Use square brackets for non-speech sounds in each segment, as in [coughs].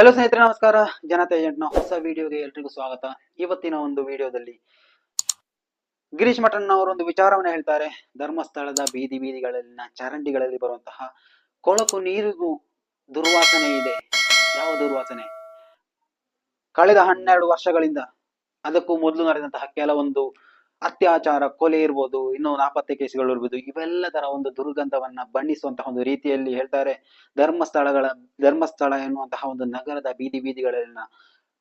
Hello ಸ್ನೇಹಿತರೆ, ನಮಸ್ಕಾರ. ಜನತಾ ಏಜೆಂಟ್ನ ಹೊಸ ವಿಡಿಯೋಗೆ ಎಲ್ರಿಗೂ ಸ್ವಾಗತ. ಇವತ್ತಿನ ಒಂದು ವಿಡಿಯೋದಲ್ಲಿ ಗಿರೀಶ್ ಮಠನ್ ಅವರೊಂದು ವಿಚಾರವನ್ನು ಹೇಳ್ತಾರೆ. ಧರ್ಮಸ್ಥಳದ ಬೀದಿ ಬೀದಿಗಳಲ್ಲಿನ ಚರಂಡಿಗಳಲ್ಲಿ ಬರುವಂತಹ ಕೊಳಕು ನೀರಿಗೂ ದುರ್ವಾಸನೆ ಇದೆ. ಯಾವ ದುರ್ವಾಸನೆ? ಕಳೆದ ಹನ್ನೆರಡು ವರ್ಷಗಳಿಂದ, ಅದಕ್ಕೂ ಮೊದಲು ನಡೆದಂತಹ ಕೆಲವೊಂದು ಅತ್ಯಾಚಾರ ಕೊಲೆ ಇರ್ಬೋದು ಇನ್ನು ನಾಪತ್ತೆ ಕೇಸುಗಳು ಇರ್ಬೋದು ಇವೆಲ್ಲದರ ಒಂದು ದುರ್ಗಂಧವನ್ನ ಬಣ್ಣಿಸುವಂತಹ ಒಂದು ರೀತಿಯಲ್ಲಿ ಹೇಳ್ತಾರೆ. ಧರ್ಮಸ್ಥಳಗಳ ಧರ್ಮಸ್ಥಳ ಎನ್ನುವಂತಹ ಒಂದು ನಗರದ ಬೀದಿ ಬೀದಿಗಳಲ್ಲಿನ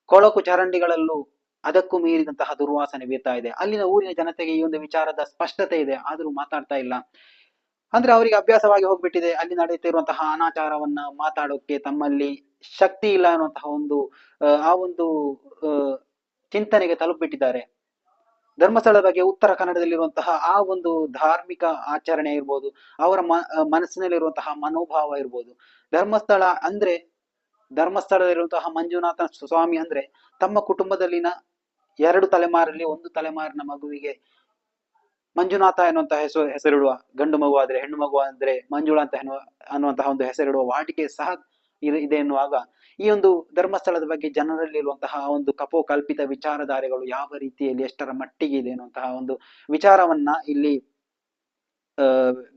ಕೊಳಕು ಚರಂಡಿಗಳಲ್ಲೂ ಅದಕ್ಕೂ ಮೀರಿದಂತಹ ದುರ್ವಾಸನೆ ಬೀರ್ತಾ ಇದೆ. ಅಲ್ಲಿನ ಊರಿನ ಜನತೆಗೆ ಈ ಒಂದು ವಿಚಾರದ ಸ್ಪಷ್ಟತೆ ಇದೆ ಆದ್ರೂ ಮಾತಾಡ್ತಾ ಇಲ್ಲ. ಅಂದ್ರೆ ಅವರಿಗೆ ಅಭ್ಯಾಸವಾಗಿ ಹೋಗ್ಬಿಟ್ಟಿದೆ ಅಲ್ಲಿ ನಡೆಯುತ್ತಿರುವಂತಹ ಅನಾಚಾರವನ್ನ ಮಾತಾಡೋಕೆ ತಮ್ಮಲ್ಲಿ ಶಕ್ತಿ ಇಲ್ಲ ಅನ್ನುವಂತಹ ಒಂದು ಆ, ಒಂದು ಚಿಂತನೆಗೆ ತಲುಪಿಬಿಟ್ಟಿದ್ದಾರೆ. ಧರ್ಮಸ್ಥಳದ ಬಗ್ಗೆ ಉತ್ತರ ಕನ್ನಡದಲ್ಲಿರುವಂತಹ ಆ ಒಂದು ಧಾರ್ಮಿಕ ಆಚರಣೆ ಇರ್ಬೋದು, ಅವರ ಮನಸ್ಸಿನಲ್ಲಿರುವಂತಹ ಮನೋಭಾವ ಇರ್ಬೋದು. ಧರ್ಮಸ್ಥಳ ಅಂದ್ರೆ, ಧರ್ಮಸ್ಥಳದಲ್ಲಿರುವಂತಹ ಮಂಜುನಾಥ ಸ್ವಾಮಿ ಅಂದ್ರೆ, ತಮ್ಮ ಕುಟುಂಬದಲ್ಲಿನ ಎರಡು ತಲೆಮಾರಲ್ಲಿ ಒಂದು ತಲೆಮಾರಿನ ಮಗುವಿಗೆ ಮಂಜುನಾಥ ಎನ್ನುವಂತಹ ಹೆಸರು, ಹೆಸರಿಡುವ, ಗಂಡು ಮಗು ಆದ್ರೆ ಹೆಣ್ಣು ಮಗು ಅಂದ್ರೆ ಮಂಜುಳ ಅಂತ ಅನ್ನುವಂತಹ ಒಂದು ಹೆಸರಿಡುವ ವಾಡಿಕೆ ಸಹ ಇದೆ ಎನ್ನುವಾಗ ಈ ಒಂದು ಧರ್ಮಸ್ಥಳದ ಬಗ್ಗೆ ಜನರಲ್ಲಿರುವಂತಹ ಒಂದು ಕಪೋಕಲ್ಪಿತ ವಿಚಾರಧಾರೆಗಳು ಯಾವ ರೀತಿಯಲ್ಲಿ ಎಷ್ಟರ ಮಟ್ಟಿಗೆ ಇದೆ ಅನ್ನುವಂತಹ ಒಂದು ವಿಚಾರವನ್ನ ಇಲ್ಲಿ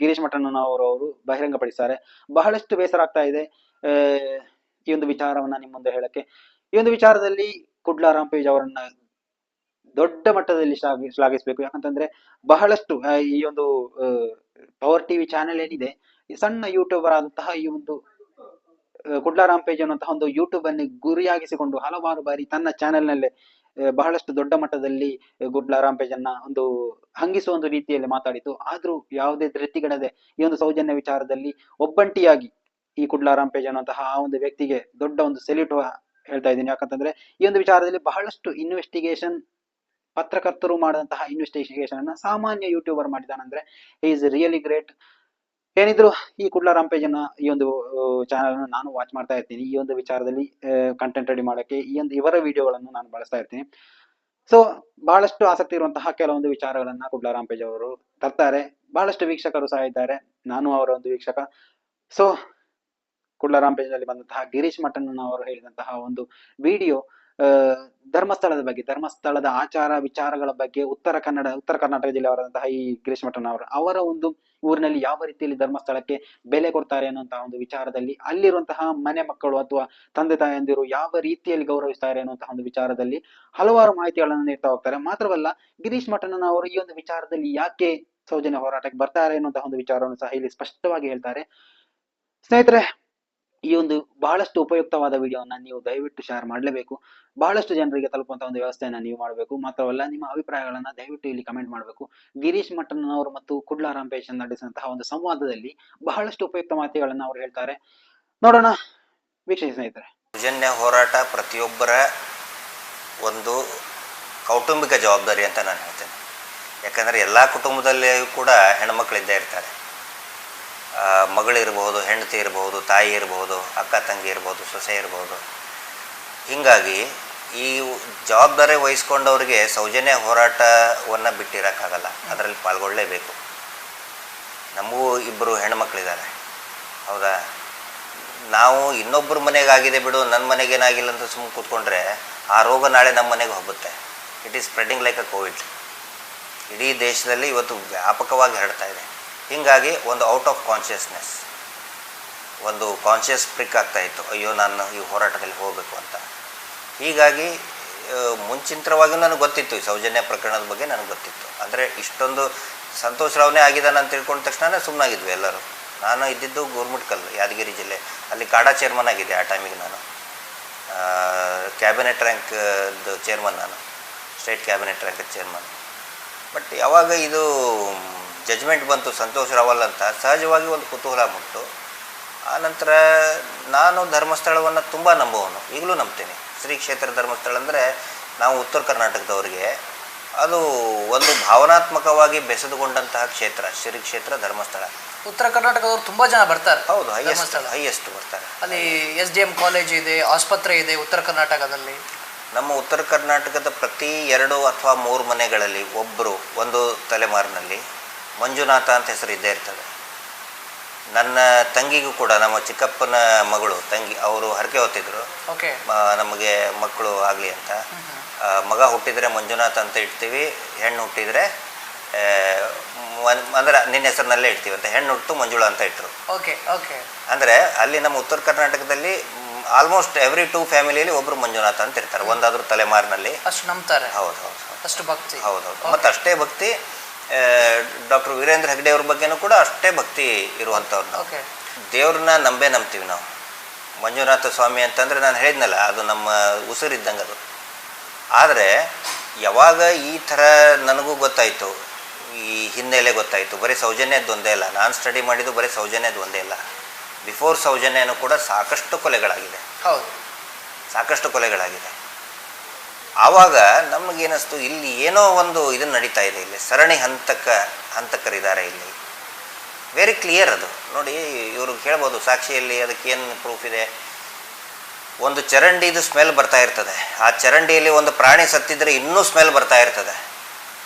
ಗಿರೀಶ್ ಮಠಣ್ಣನವರವರು ಬಹಿರಂಗಪಡಿಸ್ತಾರೆ. ಬಹಳಷ್ಟು ಬೇಸರ ಆಗ್ತಾ ಇದೆ ಈ ಒಂದು ವಿಚಾರವನ್ನ ನಿಮ್ಮ ಮುಂದೆ ಹೇಳಕ್ಕೆ. ಈ ಒಂದು ವಿಚಾರದಲ್ಲಿ ಕುಡ್ಲ ರಾಮಪೇಜ್ ಅವರನ್ನ ದೊಡ್ಡ ಮಟ್ಟದಲ್ಲಿ ಶ್ಲಾಘಿ, ಶ್ಲಾಘಿಸಬೇಕು. ಯಾಕಂತಂದ್ರೆ ಬಹಳಷ್ಟು ಈ ಒಂದು ಪವರ್ ಟಿವಿ ಚಾನೆಲ್ ಏನಿದೆ ಸಣ್ಣ ಯೂಟ್ಯೂಬರ್ ಆದಂತಹ ಈ ಒಂದು ಆ, ಪೇಜ್ ಅನ್ನುವಂತಹ ಒಂದು ಯೂಟ್ಯೂಬ್ ಅನ್ನು ಗುರಿಯಾಗಿಸಿಕೊಂಡು ಹಲವಾರು ಬಾರಿ ತನ್ನ ಚಾನೆಲ್ ನಲ್ಲೇ ಬಹಳಷ್ಟು ದೊಡ್ಡ ಮಟ್ಟದಲ್ಲಿ ಗುಡ್ಲಾರಾಮ್ ಪೇಜ್ ಅನ್ನ ಒಂದು ಹಂಗಿಸುವ ಒಂದು ರೀತಿಯಲ್ಲಿ ಮಾತಾಡಿತು. ಆದ್ರೂ ಯಾವುದೇ ಧೃತಿಗೆಡದೆ ಈ ಒಂದು ಸೌಜನ್ಯ ವಿಚಾರದಲ್ಲಿ ಒಬ್ಬಂಟಿಯಾಗಿ ಈ ಕುಡ್ಲಾರಾಮ್ ಪೇಜ್ ಅನ್ನುವಂತಹ ಆ ಒಂದು ವ್ಯಕ್ತಿಗೆ ದೊಡ್ಡ ಒಂದು ಸೆಲ್ಯೂಟ್ ಹೇಳ್ತಾ ಇದ್ದೀನಿ. ಯಾಕಂತಂದ್ರೆ ಈ ಒಂದು ವಿಚಾರದಲ್ಲಿ ಬಹಳಷ್ಟು ಇನ್ವೆಸ್ಟಿಗೇಷನ್ ಪತ್ರಕರ್ತರು ಮಾಡಿದಂತಹ ಇನ್ವೆಸ್ಟಿಗೇಷನ್ ಅನ್ನ ಸಾಮಾನ್ಯ ಯೂಟ್ಯೂಬರ್ ಮಾಡಿದಾನಂದ್ರೆ ಈಸ್ ರಿಯಲಿ ಗ್ರೇಟ್ ಏನಿದ್ರು ಈ ಕುಡ್ಲ ರಾಂಪೇಜ್ ಅನ್ನ, ಈ ಒಂದು ಚಾನಲ್ ಅನ್ನು ನಾನು ವಾಚ್ ಮಾಡ್ತಾ ಇರ್ತೀನಿ. ಈ ಒಂದು ವಿಚಾರದಲ್ಲಿ ಕಂಟೆಂಟ್ ರೆಡಿ ಮಾಡಕ್ಕೆ ಈ ಒಂದು ಇವರ ವಿಡಿಯೋಗಳನ್ನು ನಾನು ಬಳಸ್ತಾ ಇರ್ತೀನಿ. ಸೊ ಬಹಳಷ್ಟು ಆಸಕ್ತಿ ಇರುವಂತಹ ಕೆಲವೊಂದು ವಿಚಾರಗಳನ್ನ ಕುಡ್ಲ ರಾಮ್ಪೇಜ್ ಅವರು ತರ್ತಾರೆ. ಬಹಳಷ್ಟು ವೀಕ್ಷಕರು ಸಹ ಇದ್ದಾರೆ. ನಾನು ಅವರ ಒಂದು ವೀಕ್ಷಕ. ಸೊ ಕುಡ್ಲ ರಾಮ್ಪೇಜ್ನಲ್ಲಿ ಬಂದಂತಹ ಗಿರೀಶ್ ಅವರು ಹೇಳಿದಂತಹ ಒಂದು ವಿಡಿಯೋ ಧರ್ಮಸ್ಥಳದ ಬಗ್ಗೆ, ಧರ್ಮಸ್ಥಳದ ಆಚಾರ ವಿಚಾರಗಳ ಬಗ್ಗೆ ಉತ್ತರ ಕನ್ನಡ, ಉತ್ತರ ಕರ್ನಾಟಕ ಜಿಲ್ಲೆಯವರಾದಂತಹ ಈ ಗಿರೀಶ್ ಮಠನವರು ಅವರು ಒಂದು ಊರಿನಲ್ಲಿ ಯಾವ ರೀತಿಯಲ್ಲಿ ಧರ್ಮಸ್ಥಳಕ್ಕೆ ಬೆಲೆ ಕೊಡ್ತಾರೆ ಅನ್ನುವಂತಹ ಒಂದು ವಿಚಾರದಲ್ಲಿ, ಅಲ್ಲಿರುವಂತಹ ಮನೆ ಮಕ್ಕಳು ಅಥವಾ ತಂದೆ ತಾಯಂದಿರು ಯಾವ ರೀತಿಯಲ್ಲಿ ಗೌರವಿಸ್ತಾರೆ ಅನ್ನುವಂತಹ ಒಂದು ವಿಚಾರದಲ್ಲಿ ಹಲವಾರು ಮಾಹಿತಿಗಳನ್ನು ನೀಡ್ತಾ ಹೋಗ್ತಾರೆ. ಮಾತ್ರವಲ್ಲ, ಗಿರೀಶ್ ಮಠನವರು ಈ ಒಂದು ವಿಚಾರದಲ್ಲಿ ಯಾಕೆ ಸೌಜನ್ಯ ಹೋರಾಟಕ್ಕೆ ಬರ್ತಾರೆ ಅನ್ನುವಂತಹ ಒಂದು ವಿಚಾರವನ್ನು ಸಹ ಇಲ್ಲಿ ಸ್ಪಷ್ಟವಾಗಿ ಹೇಳ್ತಾರೆ. ಸ್ನೇಹಿತರೆ ಈ ಒಂದು ಬಹಳಷ್ಟು ಉಪಯುಕ್ತವಾದ ವಿಡಿಯೋನ ನೀವು ದಯವಿಟ್ಟು ಶೇರ್ ಮಾಡಲೇಬೇಕು. ಬಹಳಷ್ಟು ಜನರಿಗೆ ತಲುಪುವಂತಹ ಒಂದು ವ್ಯವಸ್ಥೆಯನ್ನ ನೀವು ಮಾಡಬೇಕು. ಮಾತ್ರವಲ್ಲ, ನಿಮ್ಮ ಅಭಿಪ್ರಾಯಗಳನ್ನ ದಯವಿಟ್ಟು ಇಲ್ಲಿ ಕಮೆಂಟ್ ಮಾಡಬೇಕು. ಗಿರೀಶ್ ಮಠನ್ ಅವರು ಮತ್ತು ಕುಡ್ಲ ರಾಂಪೇಶ್ ನಡೆಸಿದಂತಹ ಒಂದು ಸಂವಾದದಲ್ಲಿ ಬಹಳಷ್ಟು ಉಪಯುಕ್ತ ಮಾತುಗಳನ್ನ ಅವರು ಹೇಳ್ತಾರೆ. ನೋಡೋಣ ವೀಕ್ಷಿಸಿ ಸ್ನೇಹಿತರೆ. ಸೌಜನ್ಯ ಹೋರಾಟ ಪ್ರತಿಯೊಬ್ಬರ ಒಂದು ಕೌಟುಂಬಿಕ ಜವಾಬ್ದಾರಿ ಅಂತ ನಾನು ಹೇಳ್ತೇನೆ. ಯಾಕಂದ್ರೆ ಎಲ್ಲ ಕುಟುಂಬದಲ್ಲಿಯೂ ಕೂಡ ಹೆಣ್ಮಕ್ಳಿದ್ದೇ ಇರ್ತಾರೆ. ಮಗಳಿರ್ಬೋದು ಹೆಂಡತಿ ಇರ್ಬೋದು, ತಾಯಿ ಇರ್ಬೋದು, ಅಕ್ಕ ತಂಗಿ ಇರ್ಬೋದು, ಸೊಸೆ ಇರ್ಬೋದು. ಹೀಗಾಗಿ ಈ ಜವಾಬ್ದಾರಿ ವಹಿಸ್ಕೊಂಡವ್ರಿಗೆ ಸೌಜನ್ಯ ಹೋರಾಟವನ್ನು ಬಿಟ್ಟಿರೋಕ್ಕಾಗಲ್ಲ. ಅದರಲ್ಲಿ ಪಾಲ್ಗೊಳ್ಳಲೇಬೇಕು ನಮಗೂ ಇಬ್ಬರು ಹೆಣ್ಮಕ್ಳಿದ್ದಾರೆ. ಹೌದಾ? ನಾವು ಇನ್ನೊಬ್ಬರ ಮನೆಗಾಗಿದೆ ಬಿಡು ನನ್ನ ಮನೆಗೇನಾಗಿಲ್ಲ ಅಂತ ಸುಮ್ಮನೆ ಕೂತ್ಕೊಂಡ್ರೆ ಆ ರೋಗ ನಾಳೆ ನಮ್ಮ ಮನೆಗೆ ಹೋಗುತ್ತೆ. It is spreading like a Covid ಇಡೀ ದೇಶದಲ್ಲಿ ಇವತ್ತು ವ್ಯಾಪಕವಾಗಿ ಹರಡ್ತಾ ಇದೆ. ಹೀಗಾಗಿ ಒಂದು ಔಟ್ ಆಫ್ ಕಾನ್ಷಿಯಸ್ನೆಸ್ ಒಂದು ಕಾನ್ಷಿಯಸ್ ಪ್ರಿಕ್ ಆಗ್ತಾ ಇತ್ತು. ಅಯ್ಯೋ, ನಾನು ಈ ಹೋರಾಟದಲ್ಲಿ ಹೋಗಬೇಕು ಅಂತ. ಹೀಗಾಗಿ ಮುಂಚಿತವಾಗಿಯೂ ನನಗೆ ಗೊತ್ತಿತ್ತು. ಈ ಸೌಜನ್ಯ ಪ್ರಕರಣದ ಬಗ್ಗೆ ನನಗೆ ಗೊತ್ತಿತ್ತು. ಅಂದರೆ ಇಷ್ಟೊಂದು ಸಂತೋಷ್ ರಾವ್ನೇ ಆಗಿದ್ದಾನೆ ಅಂತ ತಿಳ್ಕೊಂಡ ತಕ್ಷಣ ಸುಮ್ಮನಾಗಿದ್ವಿ ಎಲ್ಲರೂ. ನಾನು ಇದ್ದಿದ್ದು ಗೋರ್ಮಿಟ್ಕಲ್ ಯಾದಗಿರಿ ಜಿಲ್ಲೆ. ಅಲ್ಲಿ ಕಾಡಾ ಚೇರ್ಮನ್ ಆಗಿದೆ ಆ ಟೈಮಿಗೆ ನಾನು. ಕ್ಯಾಬಿನೆಟ್ ರ್ಯಾಂಕ್ ಚೇರ್ಮನ್ ನಾನು. State cabinet rank chairman but ಯಾವಾಗ ಇದು ಜಜ್ಮೆಂಟ್ ಬಂತು ಸಂತೋಷ್ ರಾವಲ್ ಅಂತ ಸಹಜವಾಗಿ ಒಂದು ಕುತೂಹಲ ಮುಟ್ಟು ಆನಂತರ ನಾನು ಧರ್ಮಸ್ಥಳವನ್ನು ತುಂಬ ನಂಬುವನು ಈಗಲೂ ನಂಬ್ತೀನಿ. ಶ್ರೀ ಕ್ಷೇತ್ರ ಧರ್ಮಸ್ಥಳ ಅಂದರೆ ನಾವು ಉತ್ತರ ಕರ್ನಾಟಕದವರಿಗೆ ಅದು ಒಂದು ಭಾವನಾತ್ಮಕವಾಗಿ ಬೆಸೆದುಕೊಂಡಂತಹ ಕ್ಷೇತ್ರ ಶ್ರೀ ಕ್ಷೇತ್ರ ಧರ್ಮಸ್ಥಳ. ಉತ್ತರ ಕರ್ನಾಟಕದವರು ತುಂಬ ಜನ ಬರ್ತಾರೆ ಹೌದು ಹೈಯೆಸ್ಟ್. ಹೈಯೆಸ್ಟ್ ಬರ್ತಾರೆ. ಅಲ್ಲಿ ಎಸ್ ಡಿ ಎಂ ಕಾಲೇಜ್ ಇದೆ ಆಸ್ಪತ್ರೆ ಇದೆ ಉತ್ತರ ಕರ್ನಾಟಕದಲ್ಲಿ. ನಮ್ಮ ಉತ್ತರ ಕರ್ನಾಟಕದ ಪ್ರತಿ ಎರಡು ಅಥವಾ ಮೂರು ಮನೆಗಳಲ್ಲಿ ಒಬ್ಬರು ಒಂದು ತಲೆಮಾರಿನಲ್ಲಿ. ಮಂಜುನಾಥ ಅಂತ ಹೆಸರು ಇದ್ದೇ ಇರ್ತದೆ. ನನ್ನ ತಂಗಿಗೂ ಕೂಡ ನಮ್ಮ ಚಿಕ್ಕಪ್ಪನ ಮಗಳು ತಂಗಿ ಅವರು ಹರಕೆ ಹೊತ್ತಿದ್ರು. ಓಕೆ. ನಮಗೆ ಮಕ್ಕಳು ಆಗಲಿ ಅಂತ. ಮಗ ಹುಟ್ಟಿದರೆ ಮಂಜುನಾಥ್ ಅಂತ ಇಡ್ತೀವಿ ಹೆಣ್ಣು ಹುಟ್ಟಿದರೆ ಅಂದ್ರೆ ನಿನ್ನ ಹೆಸರಿನಲ್ಲೇ ಇಡ್ತೀವಿ ಅಂತ. ಹೆಣ್ಣು ಹುಟ್ಟು ಮಂಜುಳ ಅಂತ ಇಟ್ಟರು ಓಕೆ ಓಕೆ. ಅಂದರೆ ಅಲ್ಲಿ ನಮ್ಮ ಉತ್ತರ ಕರ್ನಾಟಕದಲ್ಲಿ ಆಲ್ಮೋಸ್ಟ್ ಎವ್ರಿ ಟೂ ಫ್ಯಾಮಿಲಿಯಲ್ಲಿ ಒಬ್ಬರು ಮಂಜುನಾಥ ಅಂತ ಇರ್ತಾರೆ. ಒಂದಾದರೂ ತಲೆಮಾರಿನಲ್ಲಿ. ಅಷ್ಟು ನಂಬ್ತಾರೆ. ಹೌದು ಹೌದು ಹೌದು. ಅಷ್ಟು ಭಕ್ತಿ. ಹೌದೌದು ಮತ್ತು ಅಷ್ಟೇ ಭಕ್ತಿ ಡಾಕ್ಟರ್ ವೀರೇಂದ್ರ ಹೆಗ್ಡೆ ಅವ್ರ ಬಗ್ಗೆನೂ ಕೂಡ ಅಷ್ಟೇ ಭಕ್ತಿ ಇರುವಂಥವ್ರು ನಾವು. ಓಕೆ ದೇವ್ರನ್ನ ನಂಬೇ ನಂಬ್ತೀವಿ ನಾವು. ಮಂಜುನಾಥ ಸ್ವಾಮಿ ಅಂತಂದರೆ ನಾನು ಹೇಳಿದ್ನಲ್ಲ ಅದು ನಮ್ಮ ಉಸಿರಿದ್ದಂಗೆ ಅದು. ಆದರೆ ಯಾವಾಗ ಈ ಥರ ನನಗೂ ಗೊತ್ತಾಯಿತು ಈ ಹಿನ್ನೆಲೆ ಗೊತ್ತಾಯಿತು ಬರೀ ಸೌಜನ್ಯದ್ದು ಒಂದೇ ಇಲ್ಲ ನಾನು ಸ್ಟಡಿ ಮಾಡಿದ್ದು ಬರೀ ಸೌಜನ್ಯದ ಒಂದೇ ಇಲ್ಲ ಬಿಫೋರ್ ಸೌಜನ್ಯನೂ ಕೂಡ ಸಾಕಷ್ಟು ಕೊಲೆಗಳಾಗಿದೆ. ಹೌದು. ಸಾಕಷ್ಟು ಕೊಲೆಗಳಾಗಿದೆ. ಆವಾಗ ನಮಗೇನಿಸ್ತು, ಇಲ್ಲಿ ಏನೋ ಒಂದು ಇದನ್ನು ನಡೀತಾ ಇದೆ, ಇಲ್ಲಿ ಸರಣಿ ಹಂತಕ, ಹಂತಕರಿದ್ದಾರೆ ಇಲ್ಲಿ. ವೆರಿ ಕ್ಲಿಯರ್ ಅದು. ನೋಡಿ, ಇವರು ಹೇಳ್ಬೋದು, ಸಾಕ್ಷಿಯಲ್ಲಿ ಅದಕ್ಕೇನು ಪ್ರೂಫ್ ಇದೆ? ಒಂದು ಚರಂಡಿದು ಸ್ಮೆಲ್ ಬರ್ತಾ ಇರ್ತದೆ. ಆ ಚರಂಡಿಯಲ್ಲಿ ಒಂದು ಪ್ರಾಣಿ ಸತ್ತಿದ್ರೆ ಇನ್ನೂ ಸ್ಮೆಲ್ ಬರ್ತಾ ಇರ್ತದೆ.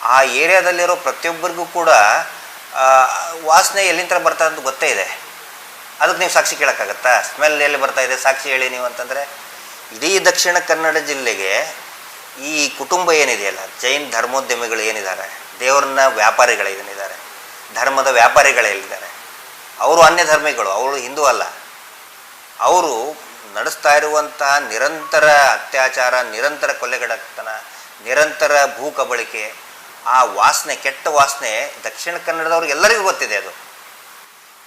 ಆ ಏರಿಯಾದಲ್ಲಿರೋ ಪ್ರತಿಯೊಬ್ಬರಿಗೂ ಕೂಡ ವಾಸನೆ ಎಲ್ಲಿಂದ ಬರ್ತಾ ಅಂತ ಗೊತ್ತೇ ಇದೆ. ಅದಕ್ಕೆ ನೀವು ಸಾಕ್ಷಿ ಕೇಳೋಕ್ಕಾಗತ್ತಾ? ಸ್ಮೆಲ್ ಎಲ್ಲಿ ಬರ್ತಾ ಇದೆ? ಸಾಕ್ಷಿ ಹೇಳಿ ನೀವು ಅಂತಂದರೆ, ಇಡೀ ದಕ್ಷಿಣ ಕನ್ನಡ ಜಿಲ್ಲೆಗೆ ಈ ಕುಟುಂಬ ಏನಿದೆಯಲ್ಲ ಜೈನ್ ಧರ್ಮೋದ್ಯಮಿಗಳು ಏನಿದ್ದಾರೆ, ದೇವರನ್ನ ವ್ಯಾಪಾರಿಗಳು ಏನಿದ್ದಾರೆ, ಧರ್ಮದ ವ್ಯಾಪಾರಿಗಳು ಎಲ್ಲಿದ್ದಾರೆ? ಅವರು ಅನ್ಯ ಧರ್ಮಿಗಳು, ಅವರು ಹಿಂದೂ ಅಲ್ಲ. ಅವರು ನಡೆಸ್ತಾ ಇರುವಂತಹ ನಿರಂತರ ಅತ್ಯಾಚಾರ, ನಿರಂತರ ಕೊಲೆಗಡತನ, ನಿರಂತರ ಭೂ ಕಬಳಿಕೆ, ಆ ವಾಸನೆ, ಕೆಟ್ಟ ವಾಸನೆ ದಕ್ಷಿಣ ಕನ್ನಡದವ್ರಿಗೆ ಎಲ್ಲರಿಗೂ ಗೊತ್ತಿದೆ ಅದು.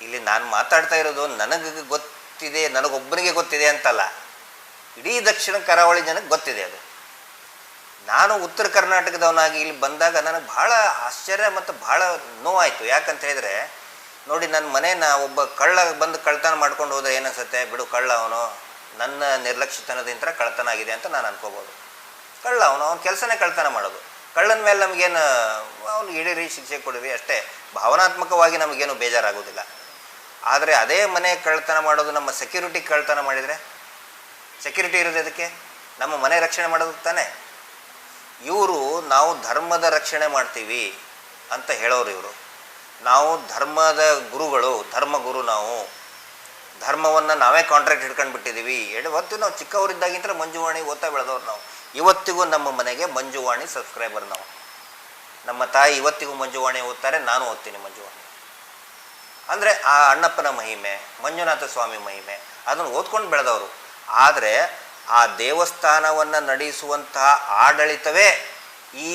ಇಲ್ಲಿ ನಾನು ಮಾತಾಡ್ತಾ ಇರೋದು ನನಗೆ ಗೊತ್ತಿದೆ, ನನಗೊಬ್ಬನಿಗೆ ಗೊತ್ತಿದೆ ಅಂತಲ್ಲ. ಇಡೀ ದಕ್ಷಿಣ ಕರಾವಳಿ ಜನಕ್ಕೆ ಗೊತ್ತಿದೆ ಅದು. ನಾನು ಉತ್ತರ ಕರ್ನಾಟಕದವನಾಗಿ ಇಲ್ಲಿ ಬಂದಾಗ ನನಗೆ ಭಾಳ ಆಶ್ಚರ್ಯ ಮತ್ತು ಭಾಳ ನೋವಾಯಿತು. ಯಾಕಂತ ಹೇಳಿದರೆ, ನೋಡಿ, ನನ್ನ ಮನೇನ ಒಬ್ಬ ಕಳ್ಳ ಬಂದು ಕಳ್ತನ ಮಾಡ್ಕೊಂಡು ಹೋದ್ರೆ ಏನನ್ಸುತ್ತೆ? ಬಿಡು, ಕಳ್ಳ ಅವನು ನನ್ನ ನಿರ್ಲಕ್ಷ್ಯತನದಿಂದ ಕಳ್ತನ ಆಗಿದೆ ಅಂತ ನಾನು ಅನ್ಕೋಬೋದು. ಕಳ್ಳ ಅವನು, ಅವ್ನ ಕೆಲಸನೇ ಕಳ್ತನ ಮಾಡೋದು. ಕಳ್ಳನ ಮೇಲೆ ನಮಗೇನು ಅವ್ನು ಹಿಡೀರಿ, ಶಿಕ್ಷೆ ಕೊಡಿರಿ ಅಷ್ಟೇ. ಭಾವನಾತ್ಮಕವಾಗಿ ನಮಗೇನು ಬೇಜಾರಾಗೋದಿಲ್ಲ. ಆದರೆ ಅದೇ ಮನೆ ಕಳ್ತನ ಮಾಡೋದು, ನಮ್ಮ ಸೆಕ್ಯೂರಿಟಿ ಕಳ್ತನ ಮಾಡಿದರೆ? ಸೆಕ್ಯೂರಿಟಿ ಇರೋದು ಅದಕ್ಕೆ ನಮ್ಮ ಮನೆ ರಕ್ಷಣೆ ಮಾಡೋದು ತಾನೇ? ಇವರು ನಾವು ಧರ್ಮದ ರಕ್ಷಣೆ ಮಾಡ್ತೀವಿ ಅಂತ ಹೇಳೋರು ಇವರು. ನಾವು ಧರ್ಮದ ಗುರುಗಳು, ಧರ್ಮ ಗುರು ನಾವು. ಧರ್ಮವನ್ನು ನಾವೇ ಕಾಂಟ್ರಾಕ್ಟ್ ಹಿಡ್ಕೊಂಡು ಬಿಟ್ಟಿದ್ದೀವಿ ಇವತ್ತು ನಾವು ಚಿಕ್ಕವರಿದ್ದಾಗಿಂತ ಮಂಜುವಾಣಿ ಓದ್ತಾ ಬೆಳೆದವ್ರು ನಾವು. ಇವತ್ತಿಗೂ ನಮ್ಮ ಮನೆಗೆ ಮಂಜುವಾಣಿ ಸಬ್ಸ್ಕ್ರೈಬರ್ ನಾವು. ನಮ್ಮ ತಾಯಿ ಇವತ್ತಿಗೂ ಮಂಜುವಾಣಿ ಓದ್ತಾರೆ, ನಾನು ಓದ್ತೀನಿ ಮಂಜುವಾಣಿ. ಅಂದರೆ ಆ ಅಣ್ಣಪ್ಪನ ಮಹಿಮೆ, ಮಂಜುನಾಥ ಸ್ವಾಮಿ ಮಹಿಮೆ, ಅದನ್ನು ಓದ್ಕೊಂಡು ಬೆಳೆದವರು. ಆದರೆ ಆ ದೇವಸ್ಥಾನವನ್ನು ನಡೆಸುವಂತಹ ಆಡಳಿತವೇ ಈ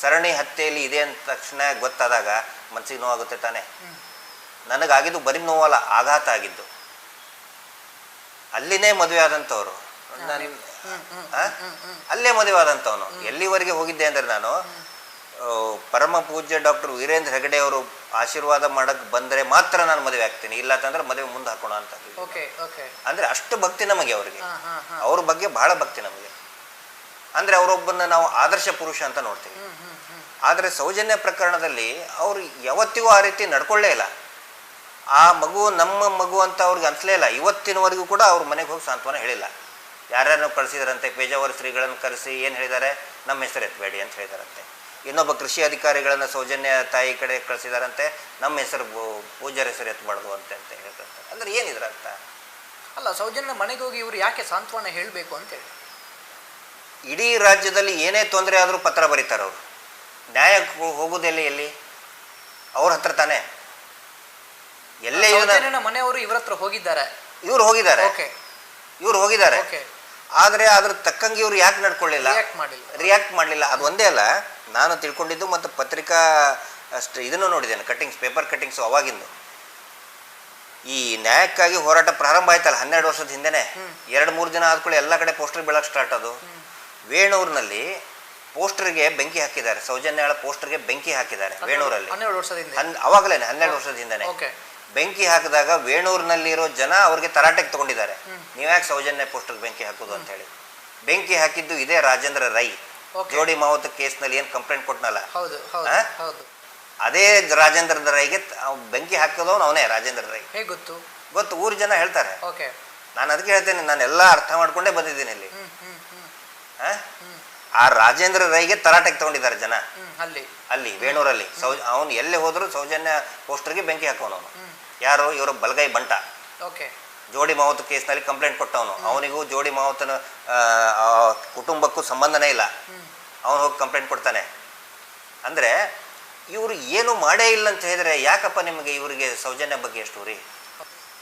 ಸರಣಿ ಹತ್ಯೆಯಲ್ಲಿ ಇದೆ ಅಂದ ತಕ್ಷಣ ಗೊತ್ತಾದಾಗ ಮನಸ್ಸಿಗೆ ನೋವಾಗುತ್ತೆ ತಾನೆ. ನನಗಾಗಿದ್ದು ಬರೀ ನೋವಲ್ಲ ಆಘಾತ ಆಗಿದ್ದು. ಅಲ್ಲಿನೇ ಮದುವೆ ಆದಂಥವ್ರು. ನಾನು? ಅಲ್ಲೇ ಮದುವೆ ಆದಂಥವನು. ಎಲ್ಲಿವರೆಗೆ ಹೋಗಿದ್ದೆ ಅಂದರೆ ನಾನು ಪರಮ ಪೂಜ್ಯ ಡಾಕ್ಟರ್ ವೀರೇಂದ್ರ ಹೆಗಡೆ ಅವರು ಆಶೀರ್ವಾದ ಮಾಡಕ್ಕೆ ಬಂದರೆ ಮಾತ್ರ ನಾನು ಮದುವೆ ಆಗ್ತೀನಿ. ಇಲ್ಲ ಅಂತಂದ್ರೆ ಮದುವೆ ಮುಂದೆ ಹಾಕೋಣ ಅಂತ ಓಕೆ ಓಕೆ. ಅಂದರೆ ಅಷ್ಟು ಭಕ್ತಿ ನಮಗೆ ಅವರಿಗೆ. ಅವ್ರ ಬಗ್ಗೆ ಬಹಳ ಭಕ್ತಿ ನಮಗೆ. ಅಂದ್ರೆ ಅವರೊಬ್ಬನ ನಾವು ಆದರ್ಶ ಪುರುಷ ಅಂತ ನೋಡ್ತೀವಿ. ಆದರೆ ಸೌಜನ್ಯ ಪ್ರಕರಣದಲ್ಲಿ ಅವ್ರು ಯಾವತ್ತಿಗೂ ಆ ರೀತಿ ನಡ್ಕೊಳ್ಳೇ ಇಲ್ಲ. ಆ ಮಗು ನಮ್ಮ ಮಗು ಅಂತ ಅವ್ರಿಗೆ ಅನ್ಸಲೇ ಇಲ್ಲ. ಇವತ್ತಿನವರೆಗೂ ಕೂಡ ಅವ್ರ ಮನೆಗೆ ಹೋಗಿ ಸಾಂತ್ವನ ಹೇಳಿಲ್ಲ. ಯಾರ್ಯಾರನ್ನು ಕಳಿಸಿದಾರಂತೆ ಪೇಜಾವರ ಶ್ರೀಗಳನ್ನು ಕರೆಸಿ ಏನು ಹೇಳಿದ್ದಾರೆ? ನಮ್ಮ ಹೆಸರು ಎತ್ತಬೇಡಿ ಅಂತ ಹೇಳಿದಾರಂತೆ. ಇನ್ನೊಬ್ಬ ಕೃಷಿ ಅಧಿಕಾರಿಗಳನ್ನು ಸೌಜನ್ಯ ತಾಯಿ ಕಡೆ ಕಳಿಸಿದಾರಂತೆ ನಮ್ಮ ಹೆಸರು ಪೂಜಾರ ಹೆಸರು ಎತ್ತಬಾರ್ದು ಅಂತ ಅಂತ ಹೇಳ್ತಾರೆ. ಅಂದ್ರೆ ಏನಿದ್ರ ಅರ್ಥ? ಅಲ್ಲ ಸೌಜನ್ಯ ಮನೆಗೆ ಹೋಗಿ ಇವರು ಯಾಕೆ ಸಾಂತ್ವನ ಹೇಳಬೇಕು ಅಂತೇಳಿ ಇಡೀ ರಾಜ್ಯದಲ್ಲಿ ಏನೇ ತೊಂದರೆ ಆದರೂ ಪತ್ರ ಬರೀತಾರೆ ಅವರು. ನ್ಯಾಯ ಹೋಗೋದೆಲ್ಲಿ ಎಲ್ಲಿ? ಅವ್ರ ಹತ್ರ ತಾನೇ. ಎಲ್ಲೇ ಮನೆಯವರು ಇವ್ರ ಹತ್ರ ಹೋಗಿದ್ದಾರೆ. ಇವ್ರು ಹೋಗಿದ್ದಾರೆ. ಇವ್ರು ಹೋಗಿದ್ದಾರೆ. ಆದರೆ ಅದ್ರ ತಕ್ಕಂಗೆ ಇವ್ರು ಯಾಕೆ ನಡ್ಕೊಳ್ಳಿಲ್ಲ ರಿಯಾಕ್ಟ್ ಮಾಡಿಲ್ಲ. ರಿಯಾಕ್ಟ್ ಮಾಡಲಿಲ್ಲ. ಅದು ಒಂದೇ ಅಲ್ಲ ನಾನು ತಿಳ್ಕೊಂಡಿದ್ದು ಮತ್ತು ಪತ್ರಿಕಾ ಅಷ್ಟು ಇದನ್ನು ನೋಡಿದ್ದೇನೆ ಕಟ್ಟಿಂಗ್ಸ್ ಪೇಪರ್ ಕಟ್ಟಿಂಗ್ಸು ಅವಾಗಿಂದು. ಈ ನ್ಯಾಯಕ್ಕಾಗಿ ಹೋರಾಟ ಪ್ರಾರಂಭ ಆಯ್ತಲ್ಲ ಹನ್ನೆರಡು ವರ್ಷದ ಹಿಂದೆನೆ. ಎರಡು ಮೂರು ದಿನ ಆದ್ಕೊಳ್ಳಿ ಎಲ್ಲ ಕಡೆ ಪೋಸ್ಟರ್ ಬೀಳಕ್ಕೆ ಸ್ಟಾರ್ಟ್ ಅದು. ವೇಣೂರಿನಲ್ಲಿ ಪೋಸ್ಟರ್ಗೆ ಬೆಂಕಿ ಹಾಕಿದ್ದಾರೆ. ಸೌಜನ್ಯಾಳ ಪೋಸ್ಟರ್ಗೆ ಬೆಂಕಿ ಹಾಕಿದ್ದಾರೆ ವೇಣೂರಲ್ಲಿ. ಅವಾಗಲೇ ಹನ್ನೆರಡು ವರ್ಷದ ಹಿಂದೆನೆ. ಬೆಂಕಿ ಹಾಕಿದಾಗ ವೇಣೂರಿನಲ್ಲಿರೋ ಜನ ಅವ್ರಿಗೆ ತರಾಟೆಗೆ ತಗೊಂಡಿದ್ದಾರೆ. ನೀವ್ಯಾಕೆ ಸೌಜನ್ಯ ಪೋಸ್ಟರ್ಗೆ ಬೆಂಕಿ ಹಾಕೋದು ಅಂತ ಹೇಳಿ. ಬೆಂಕಿ ಹಾಕಿದ್ದು ಇದೇ ರಾಜೇಂದ್ರ ರೈ. ಜೋಡಿ ಮಾವತ ಕೇಸ್ನಲ್ಲಿ ಏನ್ ಕಂಪ್ಲೇಂಟ್ ಕೊಟ್ನಲ್ಲ? ಅದೇ ರಾಜೇಂದ್ರ ರೈಗೆ ಬೆಂಕಿ ಹಾಕಿದವನು ಅವನೇ ರಾಜೇಂದ್ರ ರೈ. ಗೊತ್ತು? ಗೊತ್ತು ಊರ್ ಜನ ಹೇಳ್ತಾರೆ. ನಾನು ಅದಕ್ಕೆ ಹೇಳ್ತೇನೆ ನಾನು ಎಲ್ಲಾ ಅರ್ಥ ಮಾಡ್ಕೊಂಡೇ ಬಂದಿದ್ದೀನಿ ಇಲ್ಲಿ. ಆ? ರಾಜೇಂದ್ರ ರೈಗೆ ತರಾಟೆಗೆ ತಗೊಂಡಿದ್ದಾರೆ ಜನ. ಅಲ್ಲಿ. ಅಲ್ಲಿ ವೇಣೂರಲ್ಲಿ. ಸೌ ಅವನು ಎಲ್ಲೇ ಹೋದ್ರು ಸೌಜನ್ಯ ಪೋಸ್ಟರ್ಗೆ ಬೆಂಕಿ ಹಾಕೋನು ಅವನು. ಯಾರು ಇವರು ಬಲಗೈ ಬಂಟ. ಓಕೆ. ಜೋಡಿ ಮಾವತ ಕೇಸ್ನಲ್ಲಿ ಕಂಪ್ಲೇಂಟ್ ಕೊಟ್ಟವನು. ಅವನಿಗೂ ಜೋಡಿ ಮಾವತನ ಕುಟುಂಬಕ್ಕೂ ಸಂಬಂಧನೇ ಇಲ್ಲ. ಅವನು ಹೋಗಿ ಕಂಪ್ಲೇಂಟ್ ಕೊಡ್ತಾನೆ. ಅಂದರೆ ಇವರು ಏನು ಮಾಡೇ ಇಲ್ಲ ಅಂತ ಹೇಳಿದ್ರೆ ಯಾಕಪ್ಪ ನಿಮಗೆ ಇವರಿಗೆ ಸೌಜನ್ಯ ಬಗ್ಗೆ ಎಷ್ಟು ರೀ